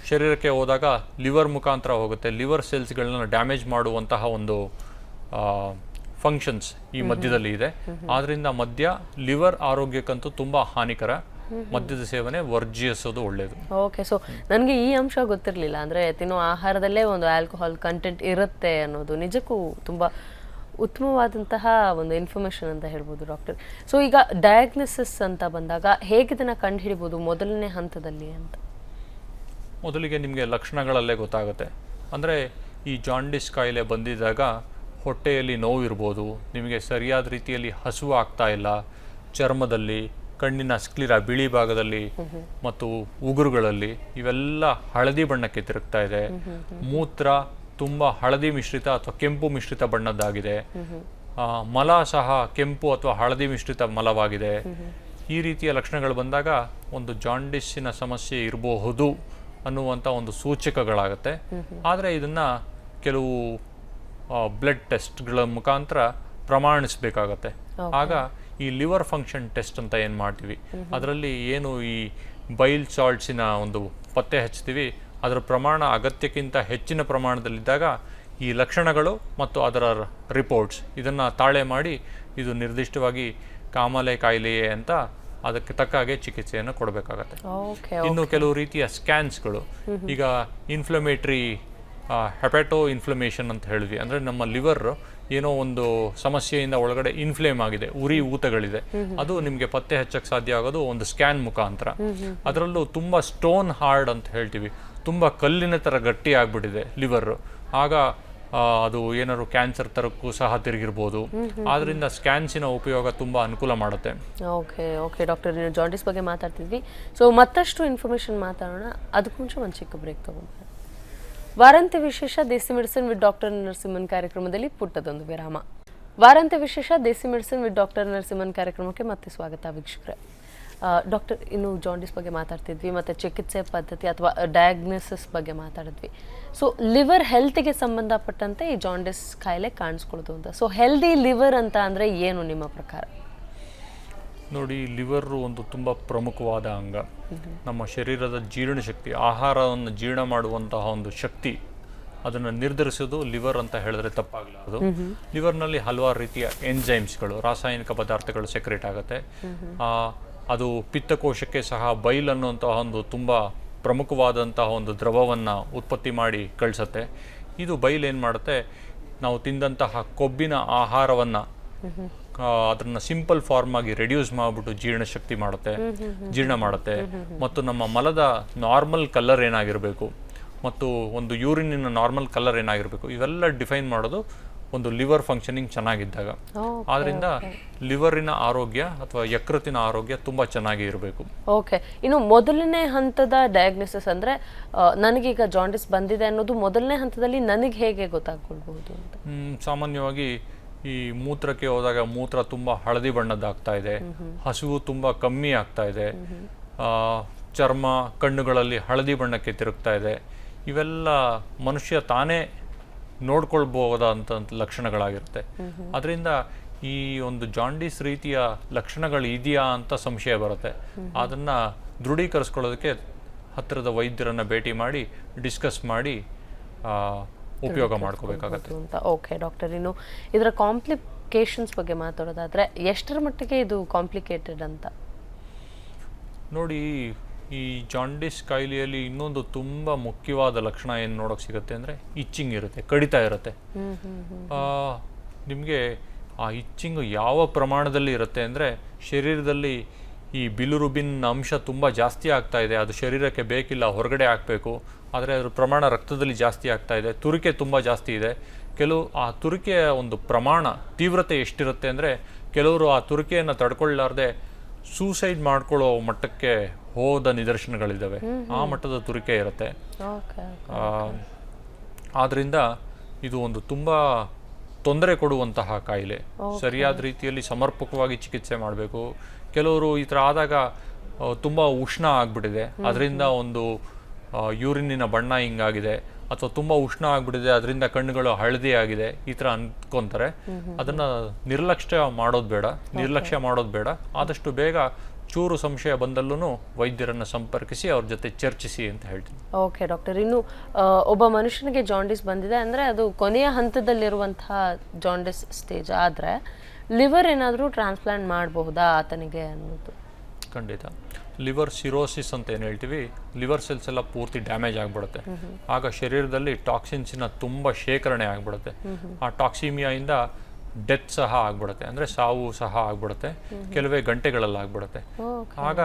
ಶರೀರಕ್ಕೆ ಹೋದಾಗ ಲಿವರ್ ಮುಖಾಂತರ ಹೋಗುತ್ತೆ. ಲಿವರ್ ಸೆಲ್ಸ್ಗಳನ್ನ ಡ್ಯಾಮೇಜ್ ಮಾಡುವಂತಹ ಒಂದು ಫಂಕ್ಷನ್ಸ್ ಈ ಮದ್ಯದಲ್ಲಿ ಇದೆ. ಆದ್ದರಿಂದ ಮದ್ಯ ಲಿವರ್ ಆರೋಗ್ಯಕ್ಕಂತೂ ತುಂಬಾ ಹಾನಿಕರ. ಮದ್ಯದ ಸೇವನೆ ವರ್ಜಿಸೋದು ಒಳ್ಳೆಯದು ಓಕೆ ಸೊ ನನಗೆ ಈ ಅಂಶ ಗೊತ್ತಿರಲಿಲ್ಲ. ಅಂದರೆ ತಿನ್ನೋ ಆಹಾರದಲ್ಲೇ ಒಂದು ಆಲ್ಕೋಹಾಲ್ ಕಂಟೆಂಟ್ ಇರುತ್ತೆ ಅನ್ನೋದು ನಿಜಕ್ಕೂ ತುಂಬ ಉತ್ತಮವಾದಂತಹ ಒಂದು ಇನ್ಫಾರ್ಮೇಷನ್ ಅಂತ ಹೇಳ್ಬೋದು ಡಾಕ್ಟರ್ ಸೊ ಈಗ ಡಯಾಗ್ನೋಸಿಸ್ ಅಂತ ಬಂದಾಗ ಹೇಗೆ ಇದನ್ನು ಕಂಡುಹಿಡಿಬೋದು ಮೊದಲನೇ ಹಂತದಲ್ಲಿ ಅಂತ? ಮೊದಲಿಗೆ ನಿಮಗೆ ಲಕ್ಷಣಗಳಲ್ಲೇ ಗೊತ್ತಾಗುತ್ತೆ. ಅಂದರೆ ಈ ಜಾಂಡಿಸ್ ಕಾಯಿಲೆ ಬಂದಿದ್ದಾಗ ಹೊಟ್ಟೆಯಲ್ಲಿ ನೋವು ಇರ್ಬೋದು ನಿಮಗೆ ಸರಿಯಾದ ರೀತಿಯಲ್ಲಿ ಹಸುವು ಆಗ್ತಾ ಇಲ್ಲ ಚರ್ಮದಲ್ಲಿ ಕಣ್ಣಿನ ಸ್ಕ್ಲಿರ ಬಿಳಿ ಭಾಗದಲ್ಲಿ ಮತ್ತು ಉಗುರುಗಳಲ್ಲಿ ಇವೆಲ್ಲ ಹಳದಿ ಬಣ್ಣಕ್ಕೆ ತಿರುಗ್ತಾ ಇದೆ. ಮೂತ್ರ ತುಂಬ ಹಳದಿ ಮಿಶ್ರಿತ ಅಥವಾ ಕೆಂಪು ಮಿಶ್ರಿತ ಬಣ್ಣದ್ದಾಗಿದೆ. ಮಲ ಸಹ ಕೆಂಪು ಅಥವಾ ಹಳದಿ ಮಿಶ್ರಿತ ಮಲವಾಗಿದೆ. ಈ ರೀತಿಯ ಲಕ್ಷಣಗಳು ಬಂದಾಗ ಒಂದು ಜಾಂಡಿಸ್ಸಿನ ಸಮಸ್ಯೆ ಇರಬಹುದು. ಅನ್ನುವಂಥ ಒಂದು ಸೂಚಕಗಳಾಗುತ್ತೆ. ಆದರೆ ಇದನ್ನ ಕೆಲವು ಬ್ಲಡ್ ಟೆಸ್ಟ್ಗಳ ಮುಖಾಂತರ ಪ್ರಮಾಣಿಸಬೇಕಾಗತ್ತೆ. ಆಗ ಈ ಲಿವರ್ ಫಂಕ್ಷನ್ ಟೆಸ್ಟ್ ಅಂತ ಏನು ಮಾಡ್ತೀವಿ? ಅದರಲ್ಲಿ ಏನು ಈ ಬೈಲ್ ಸಾಲ್ಟ್ಸಿನ ಒಂದು ಪತ್ತೆ ಹಚ್ತೀವಿ ಅದರ ಪ್ರಮಾಣ ಅಗತ್ಯಕ್ಕಿಂತ ಹೆಚ್ಚಿನ ಪ್ರಮಾಣದಲ್ಲಿದ್ದಾಗ ಈ ಲಕ್ಷಣಗಳು ಮತ್ತು ಅದರ ರಿಪೋರ್ಟ್ಸ್ ಇದನ್ನು ತಾಳೆ ಮಾಡಿ ಇದು ನಿರ್ದಿಷ್ಟವಾಗಿ ಕಾಮಾಲೆ ಕಾಯಿಲೆಯೇ ಅಂತ ಅದಕ್ಕೆ ತಕ್ಕ ಹಾಗೆ ಚಿಕಿತ್ಸೆಯನ್ನು ಕೊಡಬೇಕಾಗತ್ತೆ. ಇನ್ನು ಕೆಲವು ರೀತಿಯ ಸ್ಕ್ಯಾನ್ಸ್ಗಳು ಈಗ ಇನ್ಫ್ಲಮೇಟ್ರಿ ಹೆಪೆಟೋ ಇನ್ಫ್ಲಮೇಷನ್ ಅಂತ ಹೇಳಿದ್ವಿ. ಅಂದರೆ ನಮ್ಮ ಲಿವರ್ ಏನೋ ಒಂದು ಸಮಸ್ಯೆಯಿಂದ ಒಳಗಡೆ ಇನ್ಫ್ಲೇಮ್ ಆಗಿದೆ ಉರಿ ಊತಗಳಿದೆ. ಅದು ನಿಮಗೆ ಪತ್ತೆ ಹಚ್ಚಕ್ಕೆ ಸಾಧ್ಯ ಆಗೋದು ಒಂದು ಸ್ಕ್ಯಾನ್ ಮುಖಾಂತರ. ಅದರಲ್ಲೂ ತುಂಬ ಸ್ಟೋನ್ ಹಾರ್ಡ್ ಅಂತ ಹೇಳ್ತೀವಿ. ತುಂಬ ಕಲ್ಲಿನ ಥರ ಗಟ್ಟಿ ಆಗಿಬಿಟ್ಟಿದೆ ಲಿವರ್ ಆಗ ಅದು ಏನಾದ್ರು ಕ್ಯಾನ್ಸರ್ ತರಕ್ಕೂ ಸಹ ತಿರುಗಿರ್ಬೋದು. ಆದ್ರಿಂದ ಸ್ಕ್ಯಾನ್ಸಿನ ಉಪಯೋಗ ತುಂಬಾ ಅನುಕೂಲ ಮಾಡುತ್ತೆ. Okay okay. ಡಾಕ್ಟರ್ ನೀವು ಜಾಂಡಿಸ್ ಬಗ್ಗೆ ಮಾತಾಡ್ತಿದ್ವಿ. ಸೊ ಮತ್ತಷ್ಟು ಇನ್ಫಾರ್ಮೇಷನ್ ಮಾತಾಡೋಣ. ಅದಕ್ಕೂ ಮುಂಚೆ ಒಂದು ಚಿಕ್ಕ ಬ್ರೇಕ್ ತಗೊಂಡು ವಾರಾಂತ್ಯ ವಿಶೇಷ desi medicine with doctor Narasimhan ಕಾರ್ಯಕ್ರಮದಲ್ಲಿ ಪುಟ್ಟದೊಂದು ವಿರಾಮ. ವಾರಾಂತ್ಯ ವಿಶೇಷ desi medicine with doctor Narasimhan ಕಾರ್ಯಕ್ರಮಕ್ಕೆ ಮತ್ತೆ ಸ್ವಾಗತ ವೀಕ್ಷಕರೇ. ಡಾಕ್ಟರ್ ಇನ್ನು ಜಾಂಡಿಸ್ ಬಗ್ಗೆ ಮಾತಾಡ್ತಿದ್ವಿ ಮತ್ತು ಚಿಕಿತ್ಸೆ ಪದ್ಧತಿ ಅಥವಾ ಡಯಾಗ್ನೋಸಿಸ್ ಬಗ್ಗೆ ಮಾತಾಡಿದ್ವಿ. ಸೊ ಲಿವರ್ ಹೆಲ್ತ್ಗೆ ಸಂಬಂಧಪಟ್ಟಂತೆ ಈ ಜಾಂಡಿಸ್ ಕಾಯಿಲೆ ಕಾಣಿಸ್ಕೊಳ್ತು ಅಂತ. ಸೊ ಹೆಲ್ದಿ ಲಿವರ್ ಅಂತ ಅಂದರೆ ಏನು ನಿಮ್ಮ ಪ್ರಕಾರ? ನೋಡಿ ಲಿವರ್ ಒಂದು ತುಂಬ ಪ್ರಮುಖವಾದ ಅಂಗ. ನಮ್ಮ ಶರೀರದ ಜೀರ್ಣಶಕ್ತಿ ಆಹಾರವನ್ನು ಜೀರ್ಣ ಮಾಡುವಂತಹ ಒಂದು ಶಕ್ತಿ ಅದನ್ನು ನಿರ್ಧರಿಸೋದು ಲಿವರ್ ಅಂತ ಹೇಳಿದ್ರೆ ತಪ್ಪಾಗಲಾರದು ಲಿವರ್ನಲ್ಲಿ ಹಲವಾರು ರೀತಿಯ ಎಂಜೈಮ್ಸ್ಗಳು ರಾಸಾಯನಿಕ ಪದಾರ್ಥಗಳು ಸೆಕ್ರೇಟ್ ಆಗುತ್ತೆ. ಅದು ಪಿತ್ತಕೋಶಕ್ಕೆ ಸಹ ಬೈಲ್ ಅನ್ನುವಂತಹ ಒಂದು ತುಂಬ ಪ್ರಮುಖವಾದಂತಹ ಒಂದು ದ್ರವವನ್ನು ಉತ್ಪತ್ತಿ ಮಾಡಿ ಕಳಿಸುತ್ತೆ. ಇದು ಬೈಲ್ ಏನು ಮಾಡುತ್ತೆ? ನಾವು ತಿಂದಂತಹ ಕೊಬ್ಬಿನ ಆಹಾರವನ್ನು ಅದನ್ನು ಸಿಂಪಲ್ ಫಾರ್ಮ್ ಆಗಿ ರೆಡ್ಯೂಸ್ ಮಾಡಿಬಿಟ್ಟು ಜೀರ್ಣಶಕ್ತಿ ಮಾಡುತ್ತೆ, ಜೀರ್ಣ ಮಾಡುತ್ತೆ. ಮತ್ತು ನಮ್ಮ ಮಲದ ನಾರ್ಮಲ್ ಕಲರ್ ಏನಾಗಿರಬೇಕು? ಮತ್ತು ಒಂದು ಯೂರಿನಿನ ನಾರ್ಮಲ್ ಕಲರ್ ಏನಾಗಿರಬೇಕು? ಇವೆಲ್ಲ ಡಿಫೈನ್ ಮಾಡೋದು ಒಂದು ಲಿವರ್ ಫಂಕ್ಷನಿಂಗ್ ಚೆನ್ನಾಗಿದ್ದಾಗ. ಆದ್ರಿಂದ ಲಿವರಿನ ಆರೋಗ್ಯ ಅಥವಾ ಯಕೃತಿನ ಆರೋಗ್ಯ ತುಂಬಾ ಚೆನ್ನಾಗಿ ಇರಬೇಕು. ಓಕೆ. ಇನ್ನು ಮೊದಲನೇ ಹಂತದ ಡಯಾಗ್ನೋಸಿಸ್ ಅಂದ್ರೆ ನನಗೀಗ ಜಾಂಡಿಸ್ ಬಂದಿದೆ ಅನ್ನೋದು ಮೊದಲನೇ ಹಂತದಲ್ಲಿ ನನಗೆ ಹೇಗೆ ಗೊತ್ತಾಗ್ಕೊಳ್ಬಹುದು ಸಾಮಾನ್ಯವಾಗಿ ಈ ಮೂತ್ರಕ್ಕೆ ಹೋದಾಗ ಮೂತ್ರ ತುಂಬಾ ಹಳದಿ ಬಣ್ಣದ್ದಾಗ್ತಾ ಇದೆ. ಹಸಿವು ತುಂಬಾ ಕಮ್ಮಿ ಆಗ್ತಾ ಇದೆ. ಆ, ಚರ್ಮ ಕಣ್ಣುಗಳಲ್ಲಿ ಹಳದಿ ಬಣ್ಣಕ್ಕೆ ತಿರುಗ್ತಾ ಇದೆ. ಇವೆಲ್ಲ ಮನುಷ್ಯ ತಾನೇ ನೋಡ್ಕೊಳ್ಬಹುದಾದಂಥ ಲಕ್ಷಣಗಳಾಗಿರುತ್ತೆ. ಅದರಿಂದ ಈ ಒಂದು ಜಾಂಡೀಸ್ ರೀತಿಯ ಲಕ್ಷಣಗಳು ಇದೆಯಾ ಅಂತ ಸಂಶಯ ಬರುತ್ತೆ. ಅದನ್ನ ದೃಢೀಕರಿಸ್ಕೊಳ್ಳೋದಕ್ಕೆ ಹತ್ತಿರದ ವೈದ್ಯರನ್ನ ಭೇಟಿ ಮಾಡಿ ಡಿಸ್ಕಸ್ ಮಾಡಿ ಉಪಯೋಗ ಮಾಡ್ಕೋಬೇಕಾಗತ್ತೆ. ಅಂತ. ಓಕೆ ಡಾಕ್ಟರ್ ಇನ್ನು ಇದರ ಕಾಂಪ್ಲಿಕೇಶನ್ಸ್ ಬಗ್ಗೆ ಮಾತಾಡೋದಾದ್ರೆ ಎಷ್ಟರ ಮಟ್ಟಿಗೆ ಇದು ಕಾಂಪ್ಲಿಕೇಟೆಡ್ ಅಂತ? ನೋಡಿ ಈ ಜಾಂಡಿಸ್ ಕಾಯಿಲೆಯಲ್ಲಿ ಇನ್ನೊಂದು ತುಂಬ ಮುಖ್ಯವಾದ ಲಕ್ಷಣ ಏನು ನೋಡೋಕೆ ಸಿಗುತ್ತೆ ಅಂದರೆ ಇಚ್ಚಿಂಗ್ ಇರುತ್ತೆ, ಕಡಿತಾ ಇರುತ್ತೆ. ನಿಮಗೆ ಆ ಇಚ್ಚಿಂಗ್ ಯಾವ ಪ್ರಮಾಣದಲ್ಲಿ ಇರುತ್ತೆ ಅಂದರೆ ಶರೀರದಲ್ಲಿ ಈ ಬಿಲುರುಬಿನ್ ಅಂಶ ತುಂಬ ಜಾಸ್ತಿ ಆಗ್ತಾ ಇದೆ, ಅದು ಶರೀರಕ್ಕೆ ಬೇಕಿಲ್ಲ, ಹೊರಗಡೆ ಹಾಕಬೇಕು, ಆದರೆ ಅದರ ಪ್ರಮಾಣ ರಕ್ತದಲ್ಲಿ ಜಾಸ್ತಿ ಆಗ್ತಾ ಇದೆ, ತುರಿಕೆ ತುಂಬ ಜಾಸ್ತಿ ಇದೆ. ಕೆಲವು ಆ ತುರಿಕೆಯ ಒಂದು ಪ್ರಮಾಣ, ತೀವ್ರತೆ ಎಷ್ಟಿರುತ್ತೆ ಅಂದರೆ ಕೆಲವರು ಆ ತುರಿಕೆಯನ್ನು ತಡ್ಕೊಳ್ಳಾರ್ದೆ ಸೂಸೈಡ್ ಮಾಡ್ಕೊಳ್ಳೋ ಮಟ್ಟಕ್ಕೆ ಹೋದ ನಿದರ್ಶನಗಳಿದ್ದಾವೆ. ಆ ಮಟ್ಟದ ತುರಿಕೆ ಇರುತ್ತೆ. ಆದ್ರಿಂದ ಇದು ಒಂದು ತುಂಬಾ ತೊಂದರೆ ಕೊಡುವಂತಹ ಕಾಯಿಲೆ. ಸರಿಯಾದ ರೀತಿಯಲ್ಲಿ ಸಮರ್ಪಕವಾಗಿ ಚಿಕಿತ್ಸೆ ಮಾಡಬೇಕು. ಕೆಲವರು ಈ ಥರ ಆದಾಗ ತುಂಬಾ ಉಷ್ಣ ಆಗ್ಬಿಟ್ಟಿದೆ. ಅದರಿಂದ ಒಂದು ಯೂರಿನ್ನಿನ ಯೂರಿನಿನ ಬಣ್ಣ ಹಿಂಗಾಗಿದೆ. ಅಥವಾ ತುಂಬಾ ಉಷ್ಣ ಆಗ್ಬಿಟ್ಟಿದೆ ಅದರಿಂದ ಕಣ್ಣುಗಳು ಹಳದಿ ಆಗಿದೆ. ಈ ತರ ಅನ್ಕೊಂತಾರೆ ಅದನ್ನ ನಿರ್ಲಕ್ಷ್ಯ ಮಾಡೋದು ಬೇಡ. ನಿರ್ಲಕ್ಷ್ಯ ಮಾಡೋದು ಬೇಡ. ಆದಷ್ಟು ಬೇಗ ಚೂರು ಸಂಶಯ ಬಂದಲ್ಲೂ ವೈದ್ಯರನ್ನು ಸಂಪರ್ಕಿಸಿ ಅವ್ರ ಜೊತೆ ಚರ್ಚಿಸಿ ಅಂತ ಹೇಳ್ತೀನಿ. ಓಕೆ ಡಾಕ್ಟರ್ ಇನ್ನು ಒಬ್ಬ ಮನುಷ್ಯನಿಗೆ ಜಾಂಡಿಸ್ ಬಂದಿದೆ ಅಂದರೆ ಅದು ಕೊನೆಯ ಹಂತದಲ್ಲಿರುವಂತಹ ಜಾಂಡಿಸ್ ಸ್ಟೇಜ್ ಆದರೆ ಲಿವರ್ ಏನಾದರೂ ಟ್ರಾನ್ಸ್ಪ್ಲಾಂಟ್ ಮಾಡಬಹುದಾ ಆತನಿಗೆ ಅನ್ನೋದು? ಖಂಡಿತ. ಲಿವರ್ ಸಿರೋಸಿಸ್ ಅಂತ ಏನು ಹೇಳ್ತೀವಿ ಲಿವರ್ ಸೆಲ್ಸ್ ಎಲ್ಲ ಪೂರ್ತಿ ಡ್ಯಾಮೇಜ್ ಆಗಿಬಿಡುತ್ತೆ. ಆಗ ಶರೀರದಲ್ಲಿ ಟಾಕ್ಸಿನ್ಸಿನ ತುಂಬ ಶೇಖರಣೆ ಆಗಿಬಿಡುತ್ತೆ. ಆ ಟಾಕ್ಸಿಮಿಯಾಯಿಂದ ಡೆತ್ ಸಹ ಆಗ್ಬಿಡುತ್ತೆ ಅಂದರೆ ಸಾವು ಸಹ ಆಗ್ಬಿಡುತ್ತೆ ಕೆಲವೇ ಗಂಟೆಗಳಲ್ಲಿ ಆಗ್ಬಿಡುತ್ತೆ. ಆಗ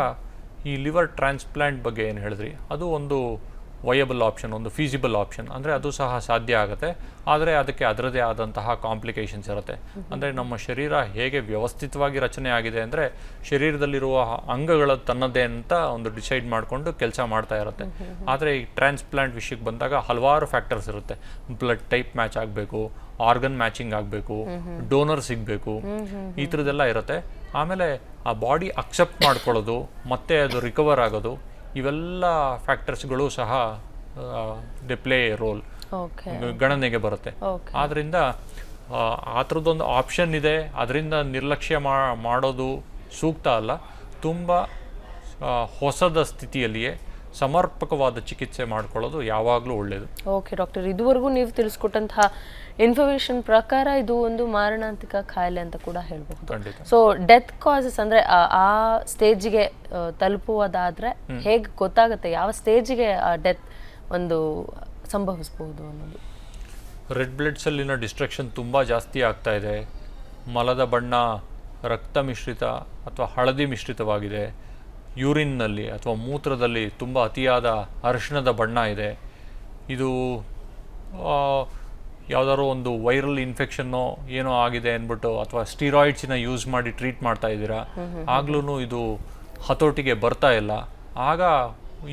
ಈ ಲಿವರ್ ಟ್ರಾನ್ಸ್ಪ್ಲಾಂಟ್ ಬಗ್ಗೆ ಏನು ಹೇಳಿದ್ರಿ? ಅದು ಒಂದು ವಯಬಲ್ ಆಪ್ಷನ್ ಒಂದು ಫೀಸಿಬಲ್ ಆಪ್ಷನ್ ಅಂದರೆ ಅದು ಸಹ ಸಾಧ್ಯ ಆಗುತ್ತೆ ಆದರೆ ಅದಕ್ಕೆ ಅದರದೇ ಆದಂತಹ ಕಾಂಪ್ಲಿಕೇಶನ್ಸ್ ಇರುತ್ತೆ. ಅಂದರೆ ನಮ್ಮ ಶರೀರ ಹೇಗೆ ವ್ಯವಸ್ಥಿತವಾಗಿ ರಚನೆ ಆಗಿದೆ ಅಂದರೆ ಶರೀರದಲ್ಲಿರುವ ಅಂಗಗಳ ತನ್ನದೇ ಅಂತ ಒಂದು ಡಿಸೈಡ್ ಮಾಡಿಕೊಂಡು ಕೆಲಸ ಮಾಡ್ತಾ ಇರುತ್ತೆ. ಆದರೆ ಈ ಟ್ರಾನ್ಸ್ಪ್ಲಾಂಟ್ ವಿಷಯಕ್ಕೆ ಬಂದಾಗ ಹಲವಾರು ಫ್ಯಾಕ್ಟರ್ಸ್ ಇರುತ್ತೆ. ಬ್ಲಡ್ ಟೈಪ್ ಮ್ಯಾಚ್ ಆಗಬೇಕು ಆರ್ಗನ್ ಮ್ಯಾಚಿಂಗ್ ಆಗಬೇಕು ಡೋನರ್ ಸಿಗಬೇಕು ಈ ಥರದ್ದೆಲ್ಲ ಇರುತ್ತೆ. ಆಮೇಲೆ ಆ ಬಾಡಿ ಅಕ್ಸೆಪ್ಟ್ ಮಾಡ್ಕೊಳ್ಳೋದು ಮತ್ತೆ ಅದು ರಿಕವರ್ ಆಗೋದು ಇವೆಲ್ಲ ಫ್ಯಾಕ್ಟರ್ಸ್ಗಳು ಸಹ ದೆ ಪ್ಲೇ ರೋಲ್. ಗಣನೆಗೆ ಬರುತ್ತೆ. ಆದ್ದರಿಂದ ಆದ್ರಿಂದ ಆ, ಥರದ್ದೊಂದು ಆಪ್ಷನ್ ಇದೆ. ಅದರಿಂದ ನಿರ್ಲಕ್ಷ್ಯ ಮಾಡೋದು ಸೂಕ್ತ ಅಲ್ಲ. ತುಂಬ ಹೊಸದ ಸ್ಥಿತಿಯಲ್ಲಿಯೇ ಸಮರ್ಪಕವಾದ ಚಿಕಿತ್ಸೆ ಮಾಡ್ಕೊಳ್ಳೋದು ಯಾವಾಗಲೂ ಒಳ್ಳೆಯದು ಓಕೆ ಡಾಕ್ಟರ್ ಇದುವರೆಗೂ ನೀವು ತಿಳಿಸ್ಕೊಟ್ಟಂತಹ ಇನ್ಫಾರ್ಮೇಶನ್ ಪ್ರಕಾರ ಇದು ಒಂದು ಮಾರಣಾಂತಿಕ ಖಾಯಿಲೆ ಅಂತ ಕೂಡ ಹೇಳ್ಬಹುದು. ಸೊ ಡೆತ್ ಕಾಸಸ್ ಅಂದ್ರೆ ಆ- ಸ್ಟೇಜ್ಗೆ ತಲುಪುವುದಾದ್ರೆ ಹೇಗೆ ಗೊತ್ತಾಗುತ್ತೆ? ಯಾವ ಸ್ಟೇಜ್ಗೆ ಆ ಡೆತ್ ಒಂದು ಸಂಭವಿಸಬಹುದು ಅನ್ನೋದು. ರೆಡ್ ಬ್ಲಡ್ ಸೆಲ್ಲಿನ ಡಿಸ್ಟ್ರಕ್ಷನ್ ತುಂಬ ಜಾಸ್ತಿ ಆಗ್ತಾ ಇದೆ. ಮಲದ ಬಣ್ಣ ರಕ್ತ ಮಿಶ್ರಿತ ಅಥವಾ ಹಳದಿ ಮಿಶ್ರಿತವಾಗಿದೆ. ಯೂರಿನ್ನಲ್ಲಿ ಅಥವಾ ಮೂತ್ರದಲ್ಲಿ ತುಂಬ ಅತಿಯಾದ ಅರಿಶಿಣದ ಬಣ್ಣ ಇದೆ. ಇದು ಯಾವ್ದಾದ್ರು ಒಂದು ವೈರಲ್ ಇನ್ಫೆಕ್ಷನ್ನೋ ಏನೋ ಆಗಿದೆ ಅಂದ್ಬಿಟ್ಟು ಅಥವಾ ಸ್ಟೀರಾಯ್ಡ್ಸಿನ ಯೂಸ್ ಮಾಡಿ ಟ್ರೀಟ್ ಮಾಡ್ತಾ ಇದ್ದೀರಾ ಆಗ್ಲೂ ಇದು ಹತೋಟಿಗೆ ಬರ್ತಾ ಇಲ್ಲ. ಆಗ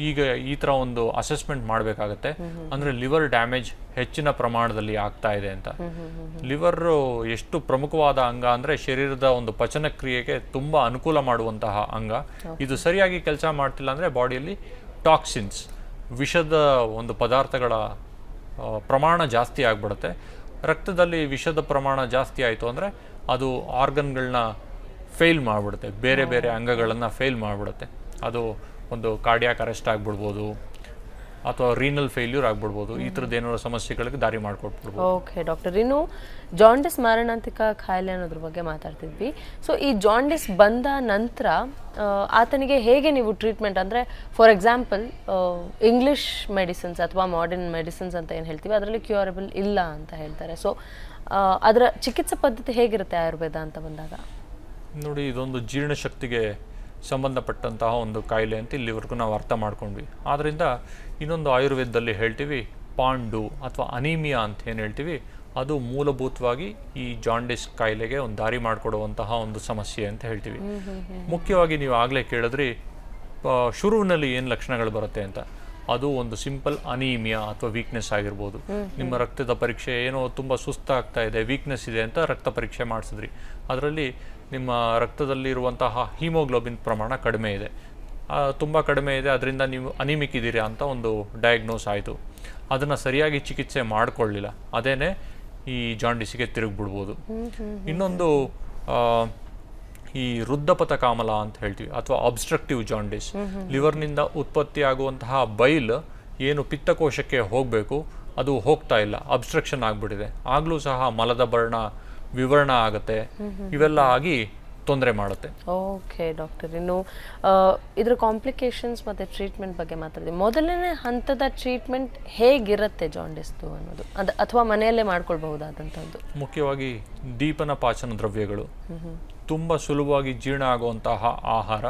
ಈಗ ಈ ಥರ ಒಂದು ಅಸೆಸ್ಮೆಂಟ್ ಮಾಡಬೇಕಾಗತ್ತೆ. ಅಂದರೆ ಲಿವರ್ ಡ್ಯಾಮೇಜ್ ಹೆಚ್ಚಿನ ಪ್ರಮಾಣದಲ್ಲಿ ಆಗ್ತಾ ಇದೆ ಅಂತ. ಲಿವರ್ ಎಷ್ಟು ಪ್ರಮುಖವಾದ ಅಂಗ ಅಂದರೆ ಶರೀರದ ಒಂದು ಪಚನ ಕ್ರಿಯೆಗೆ ತುಂಬ ಅನುಕೂಲ ಮಾಡುವಂತಹ ಅಂಗ. ಇದು ಸರಿಯಾಗಿ ಕೆಲಸ ಮಾಡ್ತಿಲ್ಲ ಅಂದರೆ ಬಾಡಿಯಲ್ಲಿ ಟಾಕ್ಸಿನ್ಸ್ ವಿಷದ ಒಂದು ಪದಾರ್ಥಗಳ ಪ್ರಮಾಣ ಜಾಸ್ತಿ ಆಗ್ಬಿಡುತ್ತೆ. ರಕ್ತದಲ್ಲಿ ವಿಷದ ಪ್ರಮಾಣ ಜಾಸ್ತಿ ಆಯಿತು ಅಂದರೆ ಅದು ಆರ್ಗನ್ಗಳನ್ನ ಫೇಲ್ ಮಾಡಿಬಿಡುತ್ತೆ. ಬೇರೆ ಬೇರೆ ಅಂಗಗಳನ್ನು ಫೇಲ್ ಮಾಡಿಬಿಡುತ್ತೆ. ಅದು ಒಂದು ಕಾರ್ಡಿಯಾಕ್ ಅರೆಸ್ಟ್ ಆಗ್ಬಿಡ್ಬೋದು. ಅಥವಾ ರೀನಲ್ ಫೇಲ್ಯೂರ್ ಆಗ್ಬಿಡ್ಬೋದು. ಈ ಥರದ ಏನಾದ್ರು ಸಮಸ್ಯೆಗಳಿಗೆ ದಾರಿ ಮಾಡಿಕೊಟ್ಬಿಡ್ಬೋದು. ಓಕೆ ಡಾಕ್ಟರ್ ಇನ್ನು ಜಾಂಡಿಸ್ ಮಾರಣಾಂತಿಕ ಕಾಯಿಲೆ ಅನ್ನೋದ್ರ ಬಗ್ಗೆ ಮಾತಾಡ್ತಿದ್ವಿ. ಸೊ ಈ ಜಾಂಡಿಸ್ ಬಂದ ನಂತರ ಆತನಿಗೆ ಹೇಗೆ ನೀವು ಟ್ರೀಟ್ಮೆಂಟ್ ಅಂದರೆ ಫಾರ್ ಎಕ್ಸಾಂಪಲ್ ಇಂಗ್ಲಿಷ್ ಮೆಡಿಸಿನ್ಸ್ ಅಥವಾ ಮಾಡರ್ನ್ ಮೆಡಿಸಿನ್ಸ್ ಅಂತ ಏನು ಹೇಳ್ತೀವಿ ಅದರಲ್ಲಿ ಕ್ಯೂರಬಲ್ ಇಲ್ಲ ಅಂತ ಹೇಳ್ತಾರೆ. ಸೊ ಅದರ ಚಿಕಿತ್ಸಾ ಪದ್ಧತಿ ಹೇಗಿರುತ್ತೆ ಆಯುರ್ವೇದ ಅಂತ ಬಂದಾಗ? ನೋಡಿ ಇದೊಂದು ಜೀರ್ಣಶಕ್ತಿಗೆ ಸಂಬಂಧಪಟ್ಟಂತಹ ಒಂದು ಕಾಯಿಲೆ ಅಂತ ಇಲ್ಲಿವರೆಗೂ ನಾವು ಅರ್ಥ ಮಾಡ್ಕೊಂಡ್ವಿ. ಆದ್ದರಿಂದ ಇನ್ನೊಂದು ಆಯುರ್ವೇದದಲ್ಲಿ ಹೇಳ್ತೀವಿ ಪಾಂಡು ಅಥವಾ ಅನೀಮಿಯಾ ಅಂತ ಏನು ಹೇಳ್ತೀವಿ ಅದು ಮೂಲಭೂತವಾಗಿ ಈ ಜಾಂಡಿಸ್ ಕಾಯಿಲೆಗೆ ಒಂದು ದಾರಿ ಮಾಡಿಕೊಡುವಂತಹ ಒಂದು ಸಮಸ್ಯೆ ಅಂತ ಹೇಳ್ತೀವಿ. ಮುಖ್ಯವಾಗಿ ನೀವು ಆಗಲೇ ಕೇಳಿದ್ರಿ ಶುರುವಿನಲ್ಲಿ ಏನು ಲಕ್ಷಣಗಳು ಬರುತ್ತೆ ಅಂತ. ಅದು ಒಂದು ಸಿಂಪಲ್ ಅನೀಮಿಯಾ ಅಥವಾ ವೀಕ್ನೆಸ್ ಆಗಿರ್ಬೋದು. ನಿಮ್ಮ ರಕ್ತದ ಪರೀಕ್ಷೆ ಏನೋ ತುಂಬ ಸುಸ್ತಾಗ್ತಾ ಇದೆ ವೀಕ್ನೆಸ್ ಇದೆ ಅಂತ ರಕ್ತ ಪರೀಕ್ಷೆ ಮಾಡಿಸಿದ್ರಿ. ಅದರಲ್ಲಿ ನಿಮ್ಮ ರಕ್ತದಲ್ಲಿರುವಂತಹ ಹಿಮೋಗ್ಲೋಬಿನ್ ಪ್ರಮಾಣ ಕಡಿಮೆ ಇದೆ. ತುಂಬ ಕಡಿಮೆ ಇದೆ, ಅದರಿಂದ ನೀವು ಅನಿಮಿಕ್ ಇದ್ದೀರಾ ಅಂತ ಒಂದು ಡಯಾಗ್ನೋಸ್ ಆಯಿತು. ಅದನ್ನು ಸರಿಯಾಗಿ ಚಿಕಿತ್ಸೆ ಮಾಡಿಕೊಳ್ಳಿಲ್ಲ. ಅದೇನೆ ಈ ಜಾಂಡಿಸಿಗೆ ತಿರುಗಿಬಿಡ್ಬೋದು. ಇನ್ನೊಂದು ಈ ವೃದ್ಧಪಥ ಕಾಮಲ ಅಂತ ಹೇಳ್ತೀವಿ, ಅಥವಾ ಅಬ್ಸ್ಟ್ರಕ್ಟಿವ್ ಜಾಂಡಿಸ್ ಲಿವರ್ನಿಂದ ಉತ್ಪತ್ತಿ ಆಗುವಂತಹ ಬೈಲ್ ಏನು ಪಿತ್ತಕೋಶಕ್ಕೆ ಹೋಗಬೇಕು, ಅದು ಹೋಗ್ತಾ ಇಲ್ಲ ಅಬ್ಸ್ಟ್ರಕ್ಷನ್ ಆಗಿಬಿಟ್ಟಿದೆ. ಆಗಲೂ ಸಹ ಮಲದ ಬರ್ಣ, ವಿವರಣ ಆಗುತ್ತೆ. ಇವೆಲ್ಲ ಆಗಿ ತೊಂದರೆ ಮಾಡುತ್ತೆ. ಓಕೆ ಡಾಕ್ಟರ್ ಇನ್ನು ಇದರ ಕಾಂಪ್ಲಿಕೇಶನ್ಸ್ ಮತ್ತು ಟ್ರೀಟ್ಮೆಂಟ್ ಬಗ್ಗೆ ಮಾತಾಡಿದ್ವಿ ಮೊದಲನೇ ಹಂತದ ಟ್ರೀಟ್ಮೆಂಟ್ ಹೇಗಿರುತ್ತೆ ಜಾಂಡಿಸ್ದು ಅನ್ನೋದು? ಅದು ಅಥವಾ ಮನೆಯಲ್ಲೇ ಮಾಡ್ಕೊಳ್ಬಹುದಾದಂಥದ್ದು? ಮುಖ್ಯವಾಗಿ ದೀಪನ ಪಾಚನ ದ್ರವ್ಯಗಳು. ತುಂಬ ಸುಲಭವಾಗಿ ಜೀರ್ಣ ಆಗುವಂತಹ ಆಹಾರ.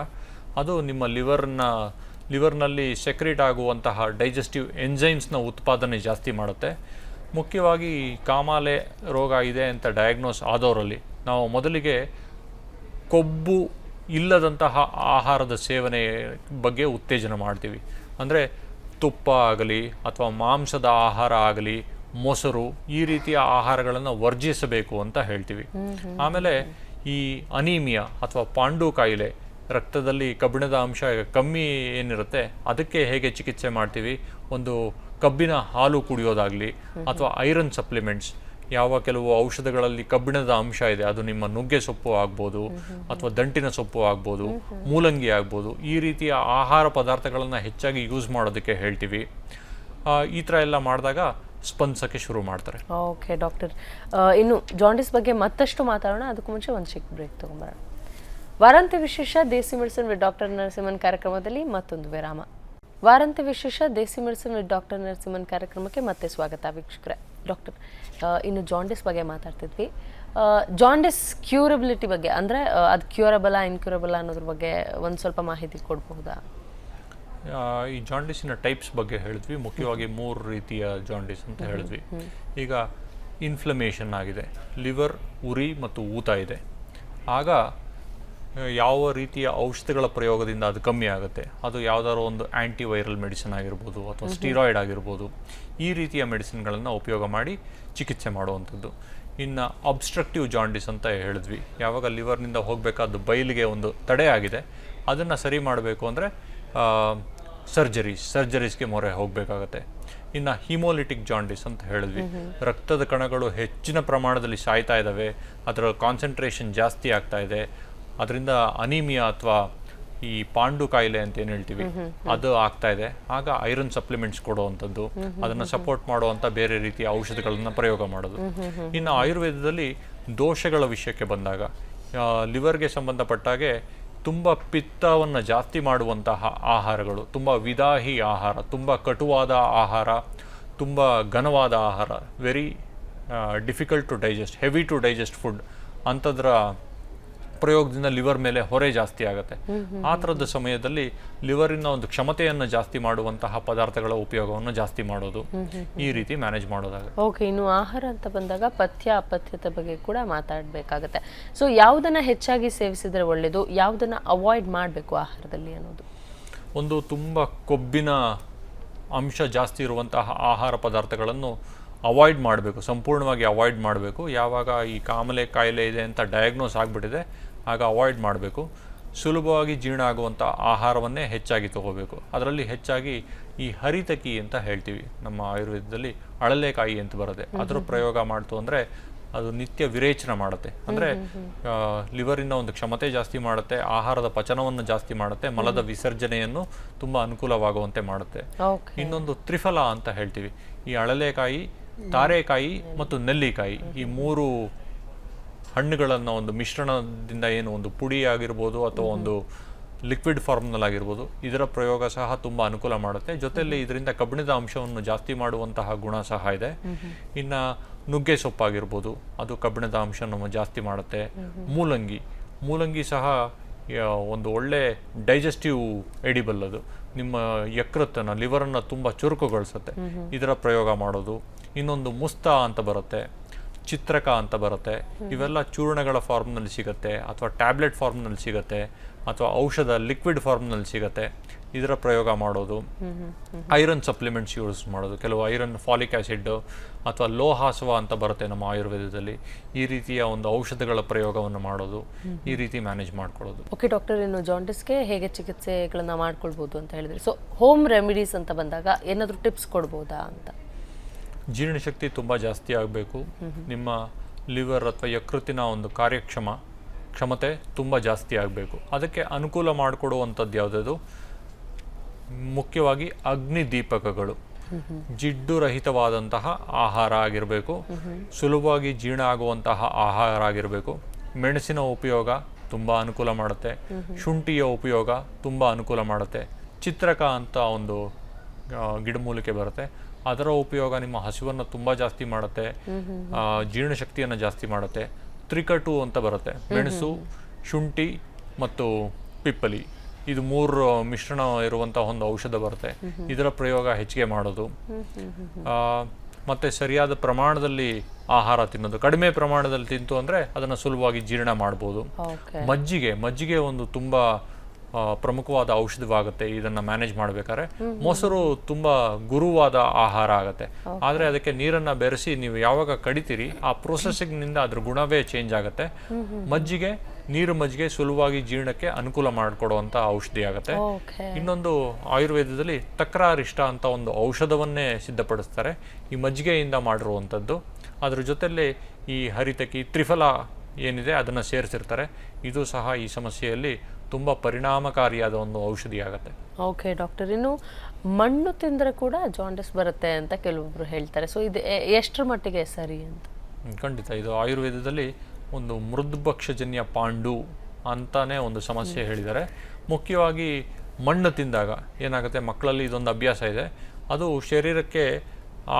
ಅದು ನಿಮ್ಮ ಲಿವರ್ನ ಲಿವರ್ನಲ್ಲಿ ಸೆಕ್ರೇಟ್ ಆಗುವಂತಹ ಡೈಜೆಸ್ಟಿವ್ ಎಂಜೈಮ್ಸ್ನ ಉತ್ಪಾದನೆ ಜಾಸ್ತಿ ಮಾಡುತ್ತೆ. ಮುಖ್ಯವಾಗಿ ಕಾಮಾಲೆ ರೋಗ ಇದೆ ಅಂತ ಡಯಾಗ್ನೋಸ್ ಆದವರಲ್ಲಿ ನಾವು ಮೊದಲಿಗೆ ಕೊಬ್ಬು ಇಲ್ಲದಂತಹ ಆಹಾರದ ಸೇವನೆ ಬಗ್ಗೆ ಉತ್ತೇಜನ ಮಾಡ್ತೀವಿ. ಅಂದರೆ ತುಪ್ಪ ಆಗಲಿ ಅಥವಾ ಮಾಂಸದ ಆಹಾರ ಆಗಲಿ ಮೊಸರು ಈ ರೀತಿಯ ಆಹಾರಗಳನ್ನು ವರ್ಜಿಸಬೇಕು ಅಂತ ಹೇಳ್ತೀವಿ. ಆಮೇಲೆ ಈ ಅನೀಮಿಯಾ ಅಥವಾ ಪಾಂಡು ಕಾಯಿಲೆ ರಕ್ತದಲ್ಲಿ ಕಬ್ಬಿಣದ ಅಂಶ ಕಮ್ಮಿ ಏನಿರುತ್ತೆ ಅದಕ್ಕೆ ಹೇಗೆ ಚಿಕಿತ್ಸೆ ಮಾಡ್ತೀವಿ? ಒಂದು ಕಬ್ಬಿನ ಹಾಲು ಕುಡಿಯೋದಾಗಲಿ ಅಥವಾ ಐರನ್ ಸಪ್ಲಿಮೆಂಟ್ಸ್ ಯಾವ ಕೆಲವು ಔಷಧಗಳಲ್ಲಿ ಕಬ್ಬಿಣದ ಅಂಶ ಇದೆ, ಅದು ನಿಮ್ಮ ನುಗ್ಗೆ ಸೊಪ್ಪು ಆಗ್ಬೋದು ಅಥವಾ ದಂಟಿನ ಸೊಪ್ಪು ಆಗ್ಬೋದು, ಮೂಲಂಗಿ ಆಗ್ಬೋದು, ಈ ರೀತಿಯ ಆಹಾರ ಪದಾರ್ಥಗಳನ್ನು ಹೆಚ್ಚಾಗಿ ಯೂಸ್ ಮಾಡೋದಕ್ಕೆ ಹೇಳ್ತೀವಿ. ಈ ಥರ ಎಲ್ಲ ಮಾಡಿದಾಗ ಸ್ಪಂದಿಸೋಕ್ಕೆ ಶುರು ಮಾಡ್ತಾರೆ. ಓಕೆ ಡಾಕ್ಟರ್ ಇನ್ನು ಜಾಂಡಿಸ್ ಬಗ್ಗೆ ಮತ್ತಷ್ಟು ಮಾತಾಡೋಣ. ಅದಕ್ಕೂ ಮುಂಚೆ ಒಂದು ಚಿಕ್ಕ ಬ್ರೇಕ್ ತೊಗೊಂಬರೋಣ. ವಾರಾಂತ್ಯ ವಿಶೇಷ desi medicine with doctor Narasimhan ಕಾರ್ಯಕ್ರಮದಲ್ಲಿ ಮತ್ತೊಂದು ವಿರಾಮ. ವಾರಾಂತ್ಯ ವಿಶೇಷ desi medicine with doctor Narasimhan ಕಾರ್ಯಕ್ರಮಕ್ಕೆ ಮತ್ತೆ ಸ್ವಾಗತ ವೀಕ್ಷಕರೇ. ಡಾಕ್ಟರ್ ಇನ್ನು ಜಾಂಡಿಸ್ ಬಗ್ಗೆ ಮಾತಾಡ್ತಿದ್ವಿ. ಜಾಂಡಿಸ್ ಕ್ಯೂರಬಿಲಿಟಿ ಬಗ್ಗೆ ಅಂದರೆ ಅದು ಕ್ಯೂರಬಲ ಇನ್ಕ್ಯೂರಬಲ ಅನ್ನೋದ್ರ ಬಗ್ಗೆ ಒಂದು ಸ್ವಲ್ಪ ಮಾಹಿತಿ ಕೊಡಬಹುದಾ? ಈ ಜಾಂಡಿಸಿನ ಟೈಪ್ಸ್ ಬಗ್ಗೆ ಹೇಳಿದ್ವಿ. ಮುಖ್ಯವಾಗಿ ಮೂರು ರೀತಿಯ ಜಾಂಡಿಸ್ ಅಂತ ಹೇಳಿದ್ವಿ. ಈಗ ಇನ್ಫ್ಲಮೇಷನ್ ಆಗಿದೆ ಲಿವರ್ ಉರಿ ಮತ್ತು ಊತ ಇದೆ. ಆಗ ಯಾವ ರೀತಿಯ ಔಷಧಿಗಳ ಪ್ರಯೋಗದಿಂದ ಅದು ಕಮ್ಮಿ ಆಗುತ್ತೆ? ಅದು ಯಾವುದಾದ್ರು ಒಂದು ಆ್ಯಂಟಿವೈರಲ್ ಮೆಡಿಸಿನ್ ಆಗಿರ್ಬೋದು ಅಥವಾ ಸ್ಟೀರಾಯ್ಡ್ ಆಗಿರ್ಬೋದು. ಈ ರೀತಿಯ ಮೆಡಿಸಿನ್ಗಳನ್ನು ಉಪಯೋಗ ಮಾಡಿ ಚಿಕಿತ್ಸೆ ಮಾಡುವಂಥದ್ದು. ಇನ್ನು ಅಬ್ಸ್ಟ್ರಕ್ಟಿವ್ ಜಾಂಡಿಸ್ ಅಂತ ಹೇಳಿದ್ವಿ. ಯಾವಾಗ ಲಿವರ್ನಿಂದ ಹೋಗಬೇಕಾದ ಬೈಲಿಗೆ ಒಂದು ತಡೆ ಆಗಿದೆ. ಅದನ್ನು ಸರಿ ಮಾಡಬೇಕು ಅಂದರೆ ಸರ್ಜರೀಸ್ ಸರ್ಜರೀಸ್ಗೆ ಮೊರೆ ಹೋಗಬೇಕಾಗತ್ತೆ. ಇನ್ನು ಹಿಮೋಲಿಟಿಕ್ ಜಾಂಡಿಸ್ ಅಂತ ಹೇಳಿದ್ವಿ. ರಕ್ತದ ಕಣಗಳು ಹೆಚ್ಚಿನ ಪ್ರಮಾಣದಲ್ಲಿ ಸಾಯ್ತಾ ಇದ್ದಾವೆ ಅದರ ಕಾನ್ಸಂಟ್ರೇಷನ್ ಜಾಸ್ತಿ ಆಗ್ತಾ ಇದೆ. ಅದರಿಂದ ಅನೀಮಿಯಾ ಅಥವಾ ಈ ಪಾಂಡು ಕಾಯಿಲೆ ಅಂತ ಏನು ಹೇಳ್ತೀವಿ ಅದು ಆಗ್ತಾ ಇದೆ. ಆಗ ಐರನ್ ಸಪ್ಲಿಮೆಂಟ್ಸ್ ಕೊಡುವಂಥದ್ದು ಅದನ್ನು ಸಪೋರ್ಟ್ ಮಾಡುವಂಥ ಬೇರೆ ರೀತಿಯ ಔಷಧಿಗಳನ್ನು ಪ್ರಯೋಗ ಮಾಡೋದು. ಇನ್ನು ಆಯುರ್ವೇದದಲ್ಲಿ ದೋಷಗಳ ವಿಷಯಕ್ಕೆ ಬಂದಾಗ ಲಿವರ್ಗೆ ಸಂಬಂಧಪಟ್ಟಾಗೆ ತುಂಬ ಪಿತ್ತವನ್ನು ಜಾಸ್ತಿ ಮಾಡುವಂತಹ ಆಹಾರಗಳು ತುಂಬ ವಿದಾಹಿ ಆಹಾರ ತುಂಬ ಕಟುವಾದ ಆಹಾರ ತುಂಬ ಘನವಾದ ಆಹಾರ very difficult to digest heavy to digest food ಅಂಥದ್ರ ಪ್ರಯೋಗದಿಂದ ಲಿವರ್ ಮೇಲೆ ಹೊರೆ ಜಾಸ್ತಿ ಆಗುತ್ತೆ. ಆ ಥರದ ಸಮಯದಲ್ಲಿ ಲಿವರಿನ ಒಂದು ಕ್ಷಮತೆಯನ್ನು ಜಾಸ್ತಿ ಮಾಡುವಂತಹ ಪದಾರ್ಥಗಳ ಉಪಯೋಗವನ್ನು ಜಾಸ್ತಿ ಮಾಡೋದು. ಈ ರೀತಿ ಮ್ಯಾನೇಜ್ ಮಾಡೋದಾಗುತ್ತೆ. ಓಕೆ ಇನ್ನು ಆಹಾರ ಅಂತ ಬಂದಾಗ ಪಥ್ಯ ಅಪಥ್ಯತೆ ಬಗ್ಗೆ ಕೂಡ ಮಾತಾಡಬೇಕಾಗತ್ತೆ. ಸೊ ಯಾವುದನ್ನ ಹೆಚ್ಚಾಗಿ ಸೇವಿಸಿದ್ರೆ ಒಳ್ಳೆಯದು ಯಾವುದನ್ನು ಅವಾಯ್ಡ್ ಮಾಡಬೇಕು ಆಹಾರದಲ್ಲಿ ಅನ್ನೋದು? ಒಂದು ತುಂಬ ಕೊಬ್ಬಿನ ಅಂಶ ಜಾಸ್ತಿ ಇರುವಂತಹ ಆಹಾರ ಪದಾರ್ಥಗಳನ್ನು ಅವಾಯ್ಡ್ ಮಾಡಬೇಕು. ಸಂಪೂರ್ಣವಾಗಿ ಅವಾಯ್ಡ್ ಮಾಡಬೇಕು. ಯಾವಾಗ ಈ ಕಾಮಲೆ ಕಾಯಿಲೆ ಇದೆ ಅಂತ ಡಯಾಗ್ನೋಸ್ ಆಗಿಬಿಟ್ಟಿದೆ ಆಗ ಅವಾಯ್ಡ್ ಮಾಡಬೇಕು. ಸುಲಭವಾಗಿ ಜೀರ್ಣ ಆಗುವಂಥ ಆಹಾರವನ್ನೇ ಹೆಚ್ಚಾಗಿ ತಗೋಬೇಕು. ಅದರಲ್ಲಿ ಹೆಚ್ಚಾಗಿ ಈ ಹರಿತಕಿ ಅಂತ ಹೇಳ್ತೀವಿ. ನಮ್ಮ ಆಯುರ್ವೇದದಲ್ಲಿ ಅಳಲೆಕಾಯಿ ಅಂತ ಬರುತ್ತೆ. ಅದರ ಪ್ರಯೋಗ ಮಾಡ್ತು ಅಂದರೆ ಅದು ನಿತ್ಯ ವಿರೇಚನ ಮಾಡುತ್ತೆ. ಅಂದರೆ ಲಿವರಿನ ಒಂದು ಕ್ಷಮತೆ ಜಾಸ್ತಿ ಮಾಡುತ್ತೆ ಆಹಾರದ ಪಚನವನ್ನು ಜಾಸ್ತಿ ಮಾಡುತ್ತೆ ಮಲದ ವಿಸರ್ಜನೆಯನ್ನು ತುಂಬ ಅನುಕೂಲವಾಗುವಂತೆ ಮಾಡುತ್ತೆ. ಇನ್ನೊಂದು ತ್ರಿಫಲ ಅಂತ ಹೇಳ್ತೀವಿ. ಈ ಅಳಲೆಕಾಯಿ ತಾರೆಕಾಯಿ ಮತ್ತು ನೆಲ್ಲಿಕಾಯಿ ಈ ಮೂರು ಹಣ್ಣುಗಳನ್ನು ಒಂದು ಮಿಶ್ರಣದಿಂದ ಏನು ಒಂದು ಪುಡಿ ಆಗಿರ್ಬೋದು ಅಥವಾ ಒಂದು ಲಿಕ್ವಿಡ್ ಫಾರ್ಮ್ನಲ್ಲಿ ಆಗಿರ್ಬೋದು ಇದರ ಪ್ರಯೋಗ ಸಹ ತುಂಬ ಅನುಕೂಲ ಮಾಡುತ್ತೆ. ಜೊತೆಯಲ್ಲಿ ಇದರಿಂದ ಕಬ್ಬಿಣದ ಅಂಶವನ್ನು ಜಾಸ್ತಿ ಮಾಡುವಂತಹ ಗುಣ ಸಹ ಇದೆ. ಇನ್ನು ನುಗ್ಗೆ ಸೊಪ್ಪಾಗಿರ್ಬೋದು ಅದು ಕಬ್ಬಿಣದ ಅಂಶವನ್ನು ಜಾಸ್ತಿ ಮಾಡುತ್ತೆ. ಮೂಲಂಗಿ ಮೂಲಂಗಿ ಸಹ ಒಂದು ಒಳ್ಳೆ ಡೈಜೆಸ್ಟಿವ್ ಎಡಿಬಲ್ ಅದು. ನಿಮ್ಮ ಯಕೃತ್ತನ್ನು ಲಿವರನ್ನು ತುಂಬ ಚುರುಕುಗೊಳಿಸುತ್ತೆ. ಇದರ ಪ್ರಯೋಗ ಮಾಡೋದು. ಇನ್ನೊಂದು ಮುಸ್ತಾ ಅಂತ ಬರುತ್ತೆ. ಚಿತ್ರಕ ಅಂತ ಬರುತ್ತೆ. ಇವೆಲ್ಲ ಚೂರ್ಣಗಳ ಫಾರ್ಮ್ನಲ್ಲಿ ಸಿಗುತ್ತೆ ಅಥವಾ ಟ್ಯಾಬ್ಲೆಟ್ ಫಾರ್ಮ್ನಲ್ಲಿ ಸಿಗುತ್ತೆ ಅಥವಾ ಔಷಧ ಲಿಕ್ವಿಡ್ ಫಾರ್ಮ್ನಲ್ಲಿ ಸಿಗುತ್ತೆ. ಇದರ ಪ್ರಯೋಗ ಮಾಡೋದು. ಐರನ್ ಸಪ್ಲಿಮೆಂಟ್ಸ್ ಯೂಸ್ ಮಾಡೋದು. ಕೆಲವು ಐರನ್ ಫಾಲಿಕ್ ಆ್ಯಸಿಡ್ ಅಥವಾ ಲೋಹಾಸವ ಅಂತ ಬರುತ್ತೆ ನಮ್ಮ ಆಯುರ್ವೇದದಲ್ಲಿ. ಈ ರೀತಿಯ ಒಂದು ಔಷಧಗಳ ಪ್ರಯೋಗವನ್ನು ಮಾಡೋದು. ಈ ರೀತಿ ಮ್ಯಾನೇಜ್ ಮಾಡ್ಕೊಳ್ಳೋದು. ಓಕೆ ಡಾಕ್ಟರ್ ಇನ್ನು ಜಾಂಡಿಸ್ಗೆ ಹೇಗೆ ಚಿಕಿತ್ಸೆಗಳನ್ನು ಮಾಡ್ಕೊಳ್ಬೋದು ಅಂತ ಹೇಳಿದ್ರೆ ಸೊ ಹೋಮ್ ರೆಮಿಡೀಸ್ ಅಂತ ಬಂದಾಗ ಏನಾದರೂ ಟಿಪ್ಸ್ ಕೊಡ್ಬೋದಾ ಅಂತ? ಜೀರ್ಣಶಕ್ತಿ ತುಂಬ ಜಾಸ್ತಿ ಆಗಬೇಕು. ನಿಮ್ಮ ಲಿವರ್ ಅಥವಾ ಯಕೃತಿನ ಒಂದು ಕಾರ್ಯಕ್ಷಮ ಕ್ಷಮತೆ ತುಂಬ ಜಾಸ್ತಿ ಆಗಬೇಕು. ಅದಕ್ಕೆ ಅನುಕೂಲ ಮಾಡಿಕೊಡುವಂಥದ್ದು ಯಾವುದದು? ಮುಖ್ಯವಾಗಿ ಅಗ್ನಿ ದೀಪಕಗಳು. ಜಿಡ್ಡು ರಹಿತವಾದಂತಹ ಆಹಾರ ಆಗಿರಬೇಕು. ಸುಲಭವಾಗಿ ಜೀರ್ಣ ಆಗುವಂತಹ ಆಹಾರ ಆಗಿರಬೇಕು. ಮೆಣಸಿನ ಉಪಯೋಗ ತುಂಬ ಅನುಕೂಲ ಮಾಡುತ್ತೆ. ಶುಂಠಿಯ ಉಪಯೋಗ ತುಂಬ ಅನುಕೂಲ ಮಾಡುತ್ತೆ. ಚಿತ್ರಕ ಅಂತ ಒಂದು ಗಿಡಮೂಲಿಕೆ ಬರುತ್ತೆ. ಅದರ ಉಪಯೋಗ ನಿಮ್ಮ ಹಸಿವನ್ನು ತುಂಬ ಜಾಸ್ತಿ ಮಾಡುತ್ತೆ. ಜೀರ್ಣಶಕ್ತಿಯನ್ನು ಜಾಸ್ತಿ ಮಾಡುತ್ತೆ. ತ್ರಿಕಟು ಅಂತ ಬರುತ್ತೆ. ಮೆಣಸು ಶುಂಠಿ ಮತ್ತು ಪಿಪ್ಪಲಿ. ಇದು ಮೂರು ಮಿಶ್ರಣ ಇರುವಂತಹ ಒಂದು ಔಷಧ ಬರುತ್ತೆ. ಇದರ ಪ್ರಯೋಗ ಹೆಚ್ಚಿಗೆ ಮಾಡೋದು. ಮತ್ತೆ ಸರಿಯಾದ ಪ್ರಮಾಣದಲ್ಲಿ ಆಹಾರ ತಿನ್ನೋದು. ಕಡಿಮೆ ಪ್ರಮಾಣದಲ್ಲಿ ತಿಂತು ಅಂದ್ರೆ ಅದನ್ನ ಸುಲಭವಾಗಿ ಜೀರ್ಣ ಮಾಡ್ಬೋದು. ಮಜ್ಜಿಗೆ ಮಜ್ಜಿಗೆ ಒಂದು ತುಂಬಾ ಪ್ರಮುಖವಾದ ಔಷಧವಾಗುತ್ತೆ ಇದನ್ನ ಮ್ಯಾನೇಜ್ ಮಾಡ್ಬೇಕಾದ್ರೆ. ಮೊಸರು ತುಂಬಾ ಗುರುವಾದ ಆಹಾರ ಆಗುತ್ತೆ. ಆದ್ರೆ ಅದಕ್ಕೆ ನೀರನ್ನ ಬೆರೆಸಿ ನೀವು ಯಾವಾಗ ಕಡಿತೀರಿ ಆ ಪ್ರೋಸೆಸಿಂಗ್ನಿಂದ ಅದ್ರ ಗುಣವೇ ಚೇಂಜ್ ಆಗುತ್ತೆ. ಮಜ್ಜಿಗೆ ನೀರು ಮಜ್ಜಿಗೆ ಸುಲಭವಾಗಿ ಜೀರ್ಣಕ್ಕೆ ಅನುಕೂಲ ಮಾಡಿಕೊಡುವಂತ ಔಷಧಿ ಆಗುತ್ತೆ. ಇನ್ನೊಂದು ಆಯುರ್ವೇದದಲ್ಲಿ ತಕ್ರಾರಿಷ್ಟ ಅಂತ ಒಂದು ಔಷಧವನ್ನೇ ಸಿದ್ಧಪಡಿಸ್ತಾರೆ. ಈ ಮಜ್ಜಿಗೆಯಿಂದ ಮಾಡಿರುವಂಥದ್ದು. ಅದ್ರ ಜೊತೆಯಲ್ಲಿ ಈ ಹರಿತಕಿ ತ್ರಿಫಲ ಏನಿದೆ ಅದನ್ನು ಸೇರಿಸಿರ್ತಾರೆ. ಇದು ಸಹ ಈ ಸಮಸ್ಯೆಯಲ್ಲಿ ತುಂಬ ಪರಿಣಾಮಕಾರಿಯಾದ ಒಂದು ಔಷಧಿ ಆಗುತ್ತೆ. ಓಕೆ ಡಾಕ್ಟರ್ ಇನ್ನು ಮಣ್ಣು ತಿಂದರೆ ಕೂಡ ಜಾಂಡಿಸ್ ಬರುತ್ತೆ ಅಂತ ಕೆಲವೊಬ್ಬರು ಹೇಳ್ತಾರೆ. ಸೊ ಇದು ಎಷ್ಟರ ಮಟ್ಟಿಗೆ ಸರಿ ಅಂತ? ಖಂಡಿತ. ಇದು ಆಯುರ್ವೇದದಲ್ಲಿ ಒಂದು ಮೃದ್ಭಕ್ಷಜನ್ಯ ಪಾಂಡು ಅಂತಾನೆ ಒಂದು ಸಮಸ್ಯೆ ಹೇಳಿದ್ದಾರೆ. ಮುಖ್ಯವಾಗಿ ಮಣ್ಣು ತಿಂದಾಗ ಏನಾಗುತ್ತೆ? ಮಕ್ಕಳಲ್ಲಿ ಇದೊಂದು ಅಭ್ಯಾಸ ಇದೆ. ಅದು ಶರೀರಕ್ಕೆ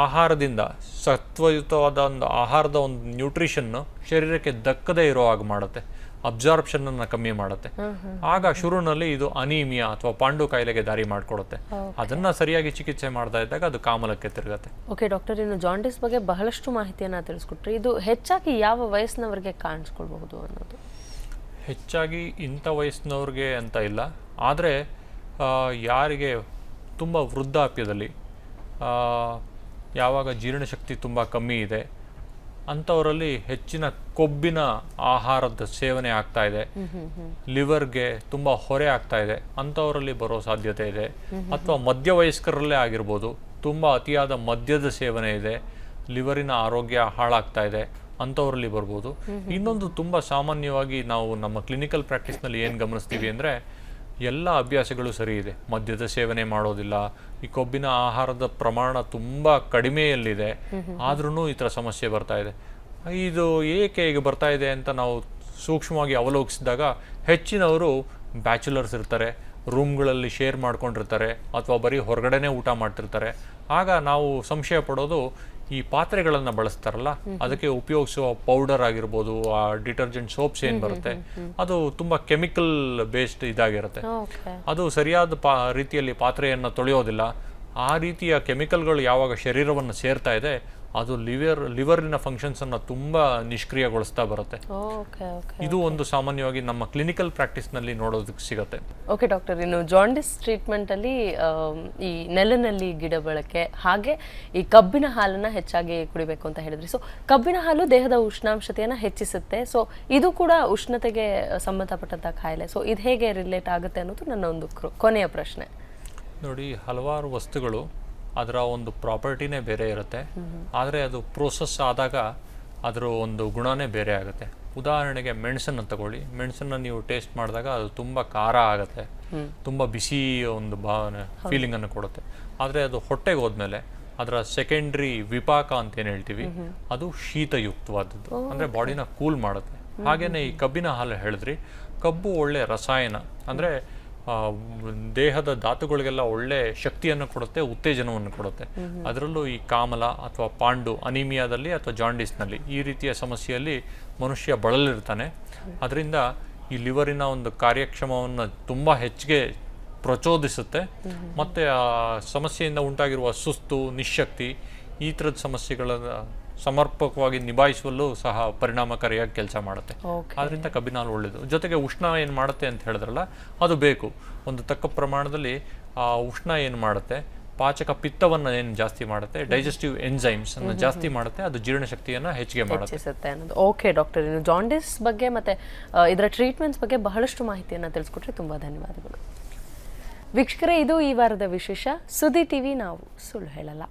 ಆಹಾರದಿಂದ ಸತ್ವಯುತವಾದ ಒಂದು ಆಹಾರದ ಒಂದು ನ್ಯೂಟ್ರಿಷನ್ನು ಶರೀರಕ್ಕೆ ದಕ್ಕದೇ ಇರೋ ಹಾಗೆ ಮಾಡುತ್ತೆ. ಅಬ್ಸಾರ್ಪ್ಷನ್ ಕಮ್ಮಿ ಮಾಡುತ್ತೆ. ಆಗ ಶುರುನಲ್ಲಿ ಇದು ಅನೀಮಿಯಾ ಅಥವಾ ಪಾಂಡು ಕಾಯಿಲೆಗೆ ದಾರಿ ಮಾಡಿಕೊಡುತ್ತೆ. ಅದನ್ನ ಸರಿಯಾಗಿ ಚಿಕಿತ್ಸೆ ಮಾಡ್ತಾ ಇದ್ದಾಗ ಅದು ಕಾಮಲಕ್ಕೆ ತಿರುಗತ್ತೆ. ಓಕೆ ಡಾಕ್ಟರ್ ಇನ್ನು ಜಾಂಡಿಸ್ ಬಗ್ಗೆ ಬಹಳಷ್ಟು ಮಾಹಿತಿಯನ್ನು ತಿಳಿಸ್ಕೊಟ್ರಿ. ಇದು ಹೆಚ್ಚಾಗಿ ಯಾವ ವಯಸ್ಸಿನವರಿಗೆ ಕಾಣಿಸ್ಕೊಳ್ಬಹುದು ಅನ್ನೋದು? ಹೆಚ್ಚಾಗಿ ಇಂಥ ವಯಸ್ಸಿನವ್ರಿಗೆ ಅಂತ ಇಲ್ಲ. ಆದರೆ ಯಾರಿಗೆ ತುಂಬ ವೃದ್ಧಾಪ್ಯದಲ್ಲಿ ಯಾವಾಗ ಜೀರ್ಣಶಕ್ತಿ ತುಂಬ ಕಮ್ಮಿ ಇದೆ ಅಂಥವರಲ್ಲಿ ಹೆಚ್ಚಿನ ಕೊಬ್ಬಿನ ಆಹಾರದ ಸೇವನೆ ಆಗ್ತಾ ಇದೆ. ಲಿವರ್ಗೆ ತುಂಬ ಹೊರೆ ಆಗ್ತಾ ಇದೆ. ಅಂಥವರಲ್ಲಿ ಬರೋ ಸಾಧ್ಯತೆ ಇದೆ. ಅಥವಾ ಮಧ್ಯವಯಸ್ಕರಲ್ಲೇ ಆಗಿರ್ಬೋದು. ತುಂಬ ಅತಿಯಾದ ಮದ್ಯದ ಸೇವನೆ ಇದೆ. ಲಿವರಿನ ಆರೋಗ್ಯ ಹಾಳಾಗ್ತಾ ಇದೆ. ಅಂಥವರಲ್ಲಿ ಬರ್ಬೋದು. ಇನ್ನೊಂದು ತುಂಬ ಸಾಮಾನ್ಯವಾಗಿ ನಾವು ನಮ್ಮ ಕ್ಲಿನಿಕಲ್ ಪ್ರಾಕ್ಟೀಸ್ನಲ್ಲಿ ಏನು ಗಮನಿಸ್ತೀವಿ ಅಂದರೆ ಎಲ್ಲ ಅಭ್ಯಾಸಗಳು ಸರಿ ಇದೆ. ಮದ್ಯದ ಸೇವನೆ ಮಾಡೋದಿಲ್ಲ. ಈ ಕೊಬ್ಬಿನ ಆಹಾರದ ಪ್ರಮಾಣ ತುಂಬ ಕಡಿಮೆಯಲ್ಲಿದೆ. ಆದ್ರೂ ಈ ಥರ ಸಮಸ್ಯೆ ಬರ್ತಾ ಇದೆ. ಇದು ಏಕೆ ಈಗ ಬರ್ತಾ ಇದೆ ಅಂತ ನಾವು ಸೂಕ್ಷ್ಮವಾಗಿ ಅವಲೋಕಿಸಿದಾಗ ಹೆಚ್ಚಿನವರು ಬ್ಯಾಚುಲರ್ಸ್ ಇರ್ತಾರೆ ರೂಮ್ಗಳಲ್ಲಿ ಶೇರ್ ಮಾಡ್ಕೊಂಡಿರ್ತಾರೆ ಅಥವಾ ಬರೀ ಹೊರಗಡೆನೇ ಊಟ ಮಾಡ್ತಿರ್ತಾರೆ. ಆಗ ನಾವು ಸಂಶಯ ಪಡೋದು ಈ ಪಾತ್ರೆಗಳನ್ನು ಬಳಸ್ತಾರಲ್ಲ ಅದಕ್ಕೆ ಉಪಯೋಗಿಸುವ ಪೌಡರ್ ಆಗಿರ್ಬೋದು ಆ ಡಿಟರ್ಜೆಂಟ್ ಸೋಪ್ಸ್ ಏನ್ ಬರುತ್ತೆ ಅದು ತುಂಬಾ ಕೆಮಿಕಲ್ ಬೇಸ್ಡ್ ಇದಾಗಿರುತ್ತೆ. ಅದು ಸರಿಯಾದ ಪಾ ರೀತಿಯಲ್ಲಿ ಪಾತ್ರೆಯನ್ನು ತೊಳೆಯೋದಿಲ್ಲ. ಆ ರೀತಿಯ ಕೆಮಿಕಲ್ಗಳು ಯಾವಾಗ ಶರೀರವನ್ನು ಸೇರ್ತಾ ಇದೆ ಅದು ಲಿವರ್ ಲಿವರಿನ ಫಂಕ್ಷನ್ಸನ್ನು ತುಂಬ ನಿಷ್ಕ್ರಿಯಗೊಳಿಸ್ತಾ ಬರುತ್ತೆ. ಓಕೆ ಓಕೆ ಇದು ಒಂದು ಸಾಮಾನ್ಯವಾಗಿ ನಮ್ಮ ಕ್ಲಿನಿಕಲ್ ಪ್ರಾಕ್ಟೀಸ್ನಲ್ಲಿ ನೋಡೋದಕ್ಕೆ ಸಿಗುತ್ತೆ. ಓಕೆ ಡಾಕ್ಟರ್ ಇನ್ನು ಜಾಂಡಿಸ್ ಟ್ರೀಟ್ಮೆಂಟಲ್ಲಿ ಅಲ್ಲಿ ಈ ನೆಲನಲ್ಲಿ ಗಿಡ ಬಳಕೆ ಹಾಗೆ ಈ ಕಬ್ಬಿನ ಹಾಲನ್ನ ಹೆಚ್ಚಾಗಿ ಕುಡಿಬೇಕು ಅಂತ ಹೇಳಿದ್ರಿ. ಸೊ ಕಬ್ಬಿನ ಹಾಲು ದೇಹದ ಉಷ್ಣಾಂಶತೆಯನ್ನು ಹೆಚ್ಚಿಸುತ್ತೆ. ಸೊ ಇದು ಕೂಡ ಉಷ್ಣತೆಗೆ ಸಂಬಂಧಪಟ್ಟಂತ ಕಾಯಿಲೆ ಸೊ ಇದು ಹೇಗೆ ರಿಲೇಟ್ ಆಗುತ್ತೆ ಅನ್ನೋದು ನನ್ನ ಒಂದು ಕೊನೆಯ ಪ್ರಶ್ನೆ. ನೋಡಿ ಹಲವಾರು ವಸ್ತುಗಳು ಅದರ ಒಂದು ಪ್ರಾಪರ್ಟಿನೇ ಬೇರೆ ಇರುತ್ತೆ. ಆದರೆ ಅದು ಪ್ರೋಸೆಸ್ ಆದಾಗ ಅದರ ಒಂದು ಗುಣನೇ ಬೇರೆ ಆಗುತ್ತೆ. ಉದಾಹರಣೆಗೆ ಮೆಣಸನ್ನು ತಗೊಳ್ಳಿ. ಮೆಣಸನ್ನು ನೀವು ಟೇಸ್ಟ್ ಮಾಡಿದಾಗ ಅದು ತುಂಬ ಖಾರ ಆಗುತ್ತೆ. ತುಂಬ ಬಿಸಿ ಒಂದು ಭಾವನೆ ಫೀಲಿಂಗನ್ನು ಕೊಡುತ್ತೆ. ಆದರೆ ಅದು ಹೊಟ್ಟೆಗೆ ಹೋದ್ಮೇಲೆ ಅದರ ಸೆಕೆಂಡ್ರಿ ವಿಪಾಕ ಅಂತ ಏನು ಹೇಳ್ತೀವಿ? ಅದು ಶೀತಯುಕ್ತವಾದದ್ದು. ಅಂದರೆ ಬಾಡಿನ ಕೂಲ್ ಮಾಡುತ್ತೆ. ಹಾಗೇನೆ ಈ ಕಬ್ಬಿನ ಹಾಲು ಹೇಳಿದ್ರಿ. ಕಬ್ಬು ಒಳ್ಳೆ ರಸಾಯನ. ಅಂದರೆ ದೇಹದ ಧಾತುಗಳಿಗೆಲ್ಲ ಒಳ್ಳೆ ಶಕ್ತಿಯನ್ನು ಕೊಡುತ್ತೆ ಉತ್ತೇಜನವನ್ನು ಕೊಡುತ್ತೆ. ಅದರಲ್ಲೂ ಈ ಕಾಮಲ ಅಥವಾ ಪಾಂಡು ಅನಿಮಿಯಾದಲ್ಲಿ ಅಥವಾ ಜಾಂಡಿಸ್ನಲ್ಲಿ ಈ ರೀತಿಯ ಸಮಸ್ಯೆಯಲ್ಲಿ ಮನುಷ್ಯ ಬಳಲಿರ್ತಾನೆ. ಅದರಿಂದ ಈ ಲಿವರಿನ ಒಂದು ಕಾರ್ಯಕ್ಷಮವನ್ನು ತುಂಬ ಹೆಚ್ಚಿಗೆ ಪ್ರಚೋದಿಸುತ್ತೆ. ಮತ್ತು ಆ ಸಮಸ್ಯೆಯಿಂದ ಉಂಟಾಗಿರುವ ಸುಸ್ತು ನಿಶಕ್ತಿ ಈ ಥರದ ಸಮಸ್ಯೆಗಳ ಸಮರ್ಪಕವಾಗಿ ನಿಭಾಯಿಸುವಲ್ಲೂ ಸಹ ಪರಿಣಾಮಕಾರಿಯಾಗಿ ಕೆಲಸ ಮಾಡುತ್ತೆ. ಓಕೆ ಆದ್ರಿಂದ ಕಬ್ಬಿನಾಲು ಒಳ್ಳೆಯದು ಜೊತೆಗೆ ಉಷ್ಣ ಏನು ಮಾಡುತ್ತೆ ಅಂತ ಹೇಳಿದ್ರಲ್ಲ ಅದು ಬೇಕು. ಒಂದು ತಕ್ಕ ಪ್ರಮಾಣದಲ್ಲಿ ಆ ಉಷ್ಣ ಏನು ಮಾಡುತ್ತೆ ಪಾಚಕ ಪಿತ್ತವನ್ನು ಏನು ಜಾಸ್ತಿ ಮಾಡುತ್ತೆ ಡೈಜೆಸ್ಟಿವ್ ಎನ್ಸೈಮ್ಸ್ ಅನ್ನು ಜಾಸ್ತಿ ಮಾಡುತ್ತೆ ಅದು ಜೀರ್ಣಶಕ್ತಿಯನ್ನು ಹೆಚ್ಚಿಗೆ ಮಾಡುತ್ತೆ. ಓಕೆ ಡಾಕ್ಟರ್ ಇನ್ನು ಜಾಂಡಿಸ್ ಬಗ್ಗೆ ಮತ್ತೆ ಇದರ ಟ್ರೀಟ್ಮೆಂಟ್ಸ್ ಬಗ್ಗೆ ಬಹಳಷ್ಟು ಮಾಹಿತಿಯನ್ನು ತಿಳಿಸ್ಕೊಟ್ರೆ ತುಂಬ ಧನ್ಯವಾದಗಳು. ವೀಕ್ಷಕರೇ ಇದು ಈ ವಾರದ ವಿಶೇಷ. ಸುದ್ದಿ ಟಿವಿ ನಾವು ಸುಳ್ಳು ಹೇಳಲ್ಲ.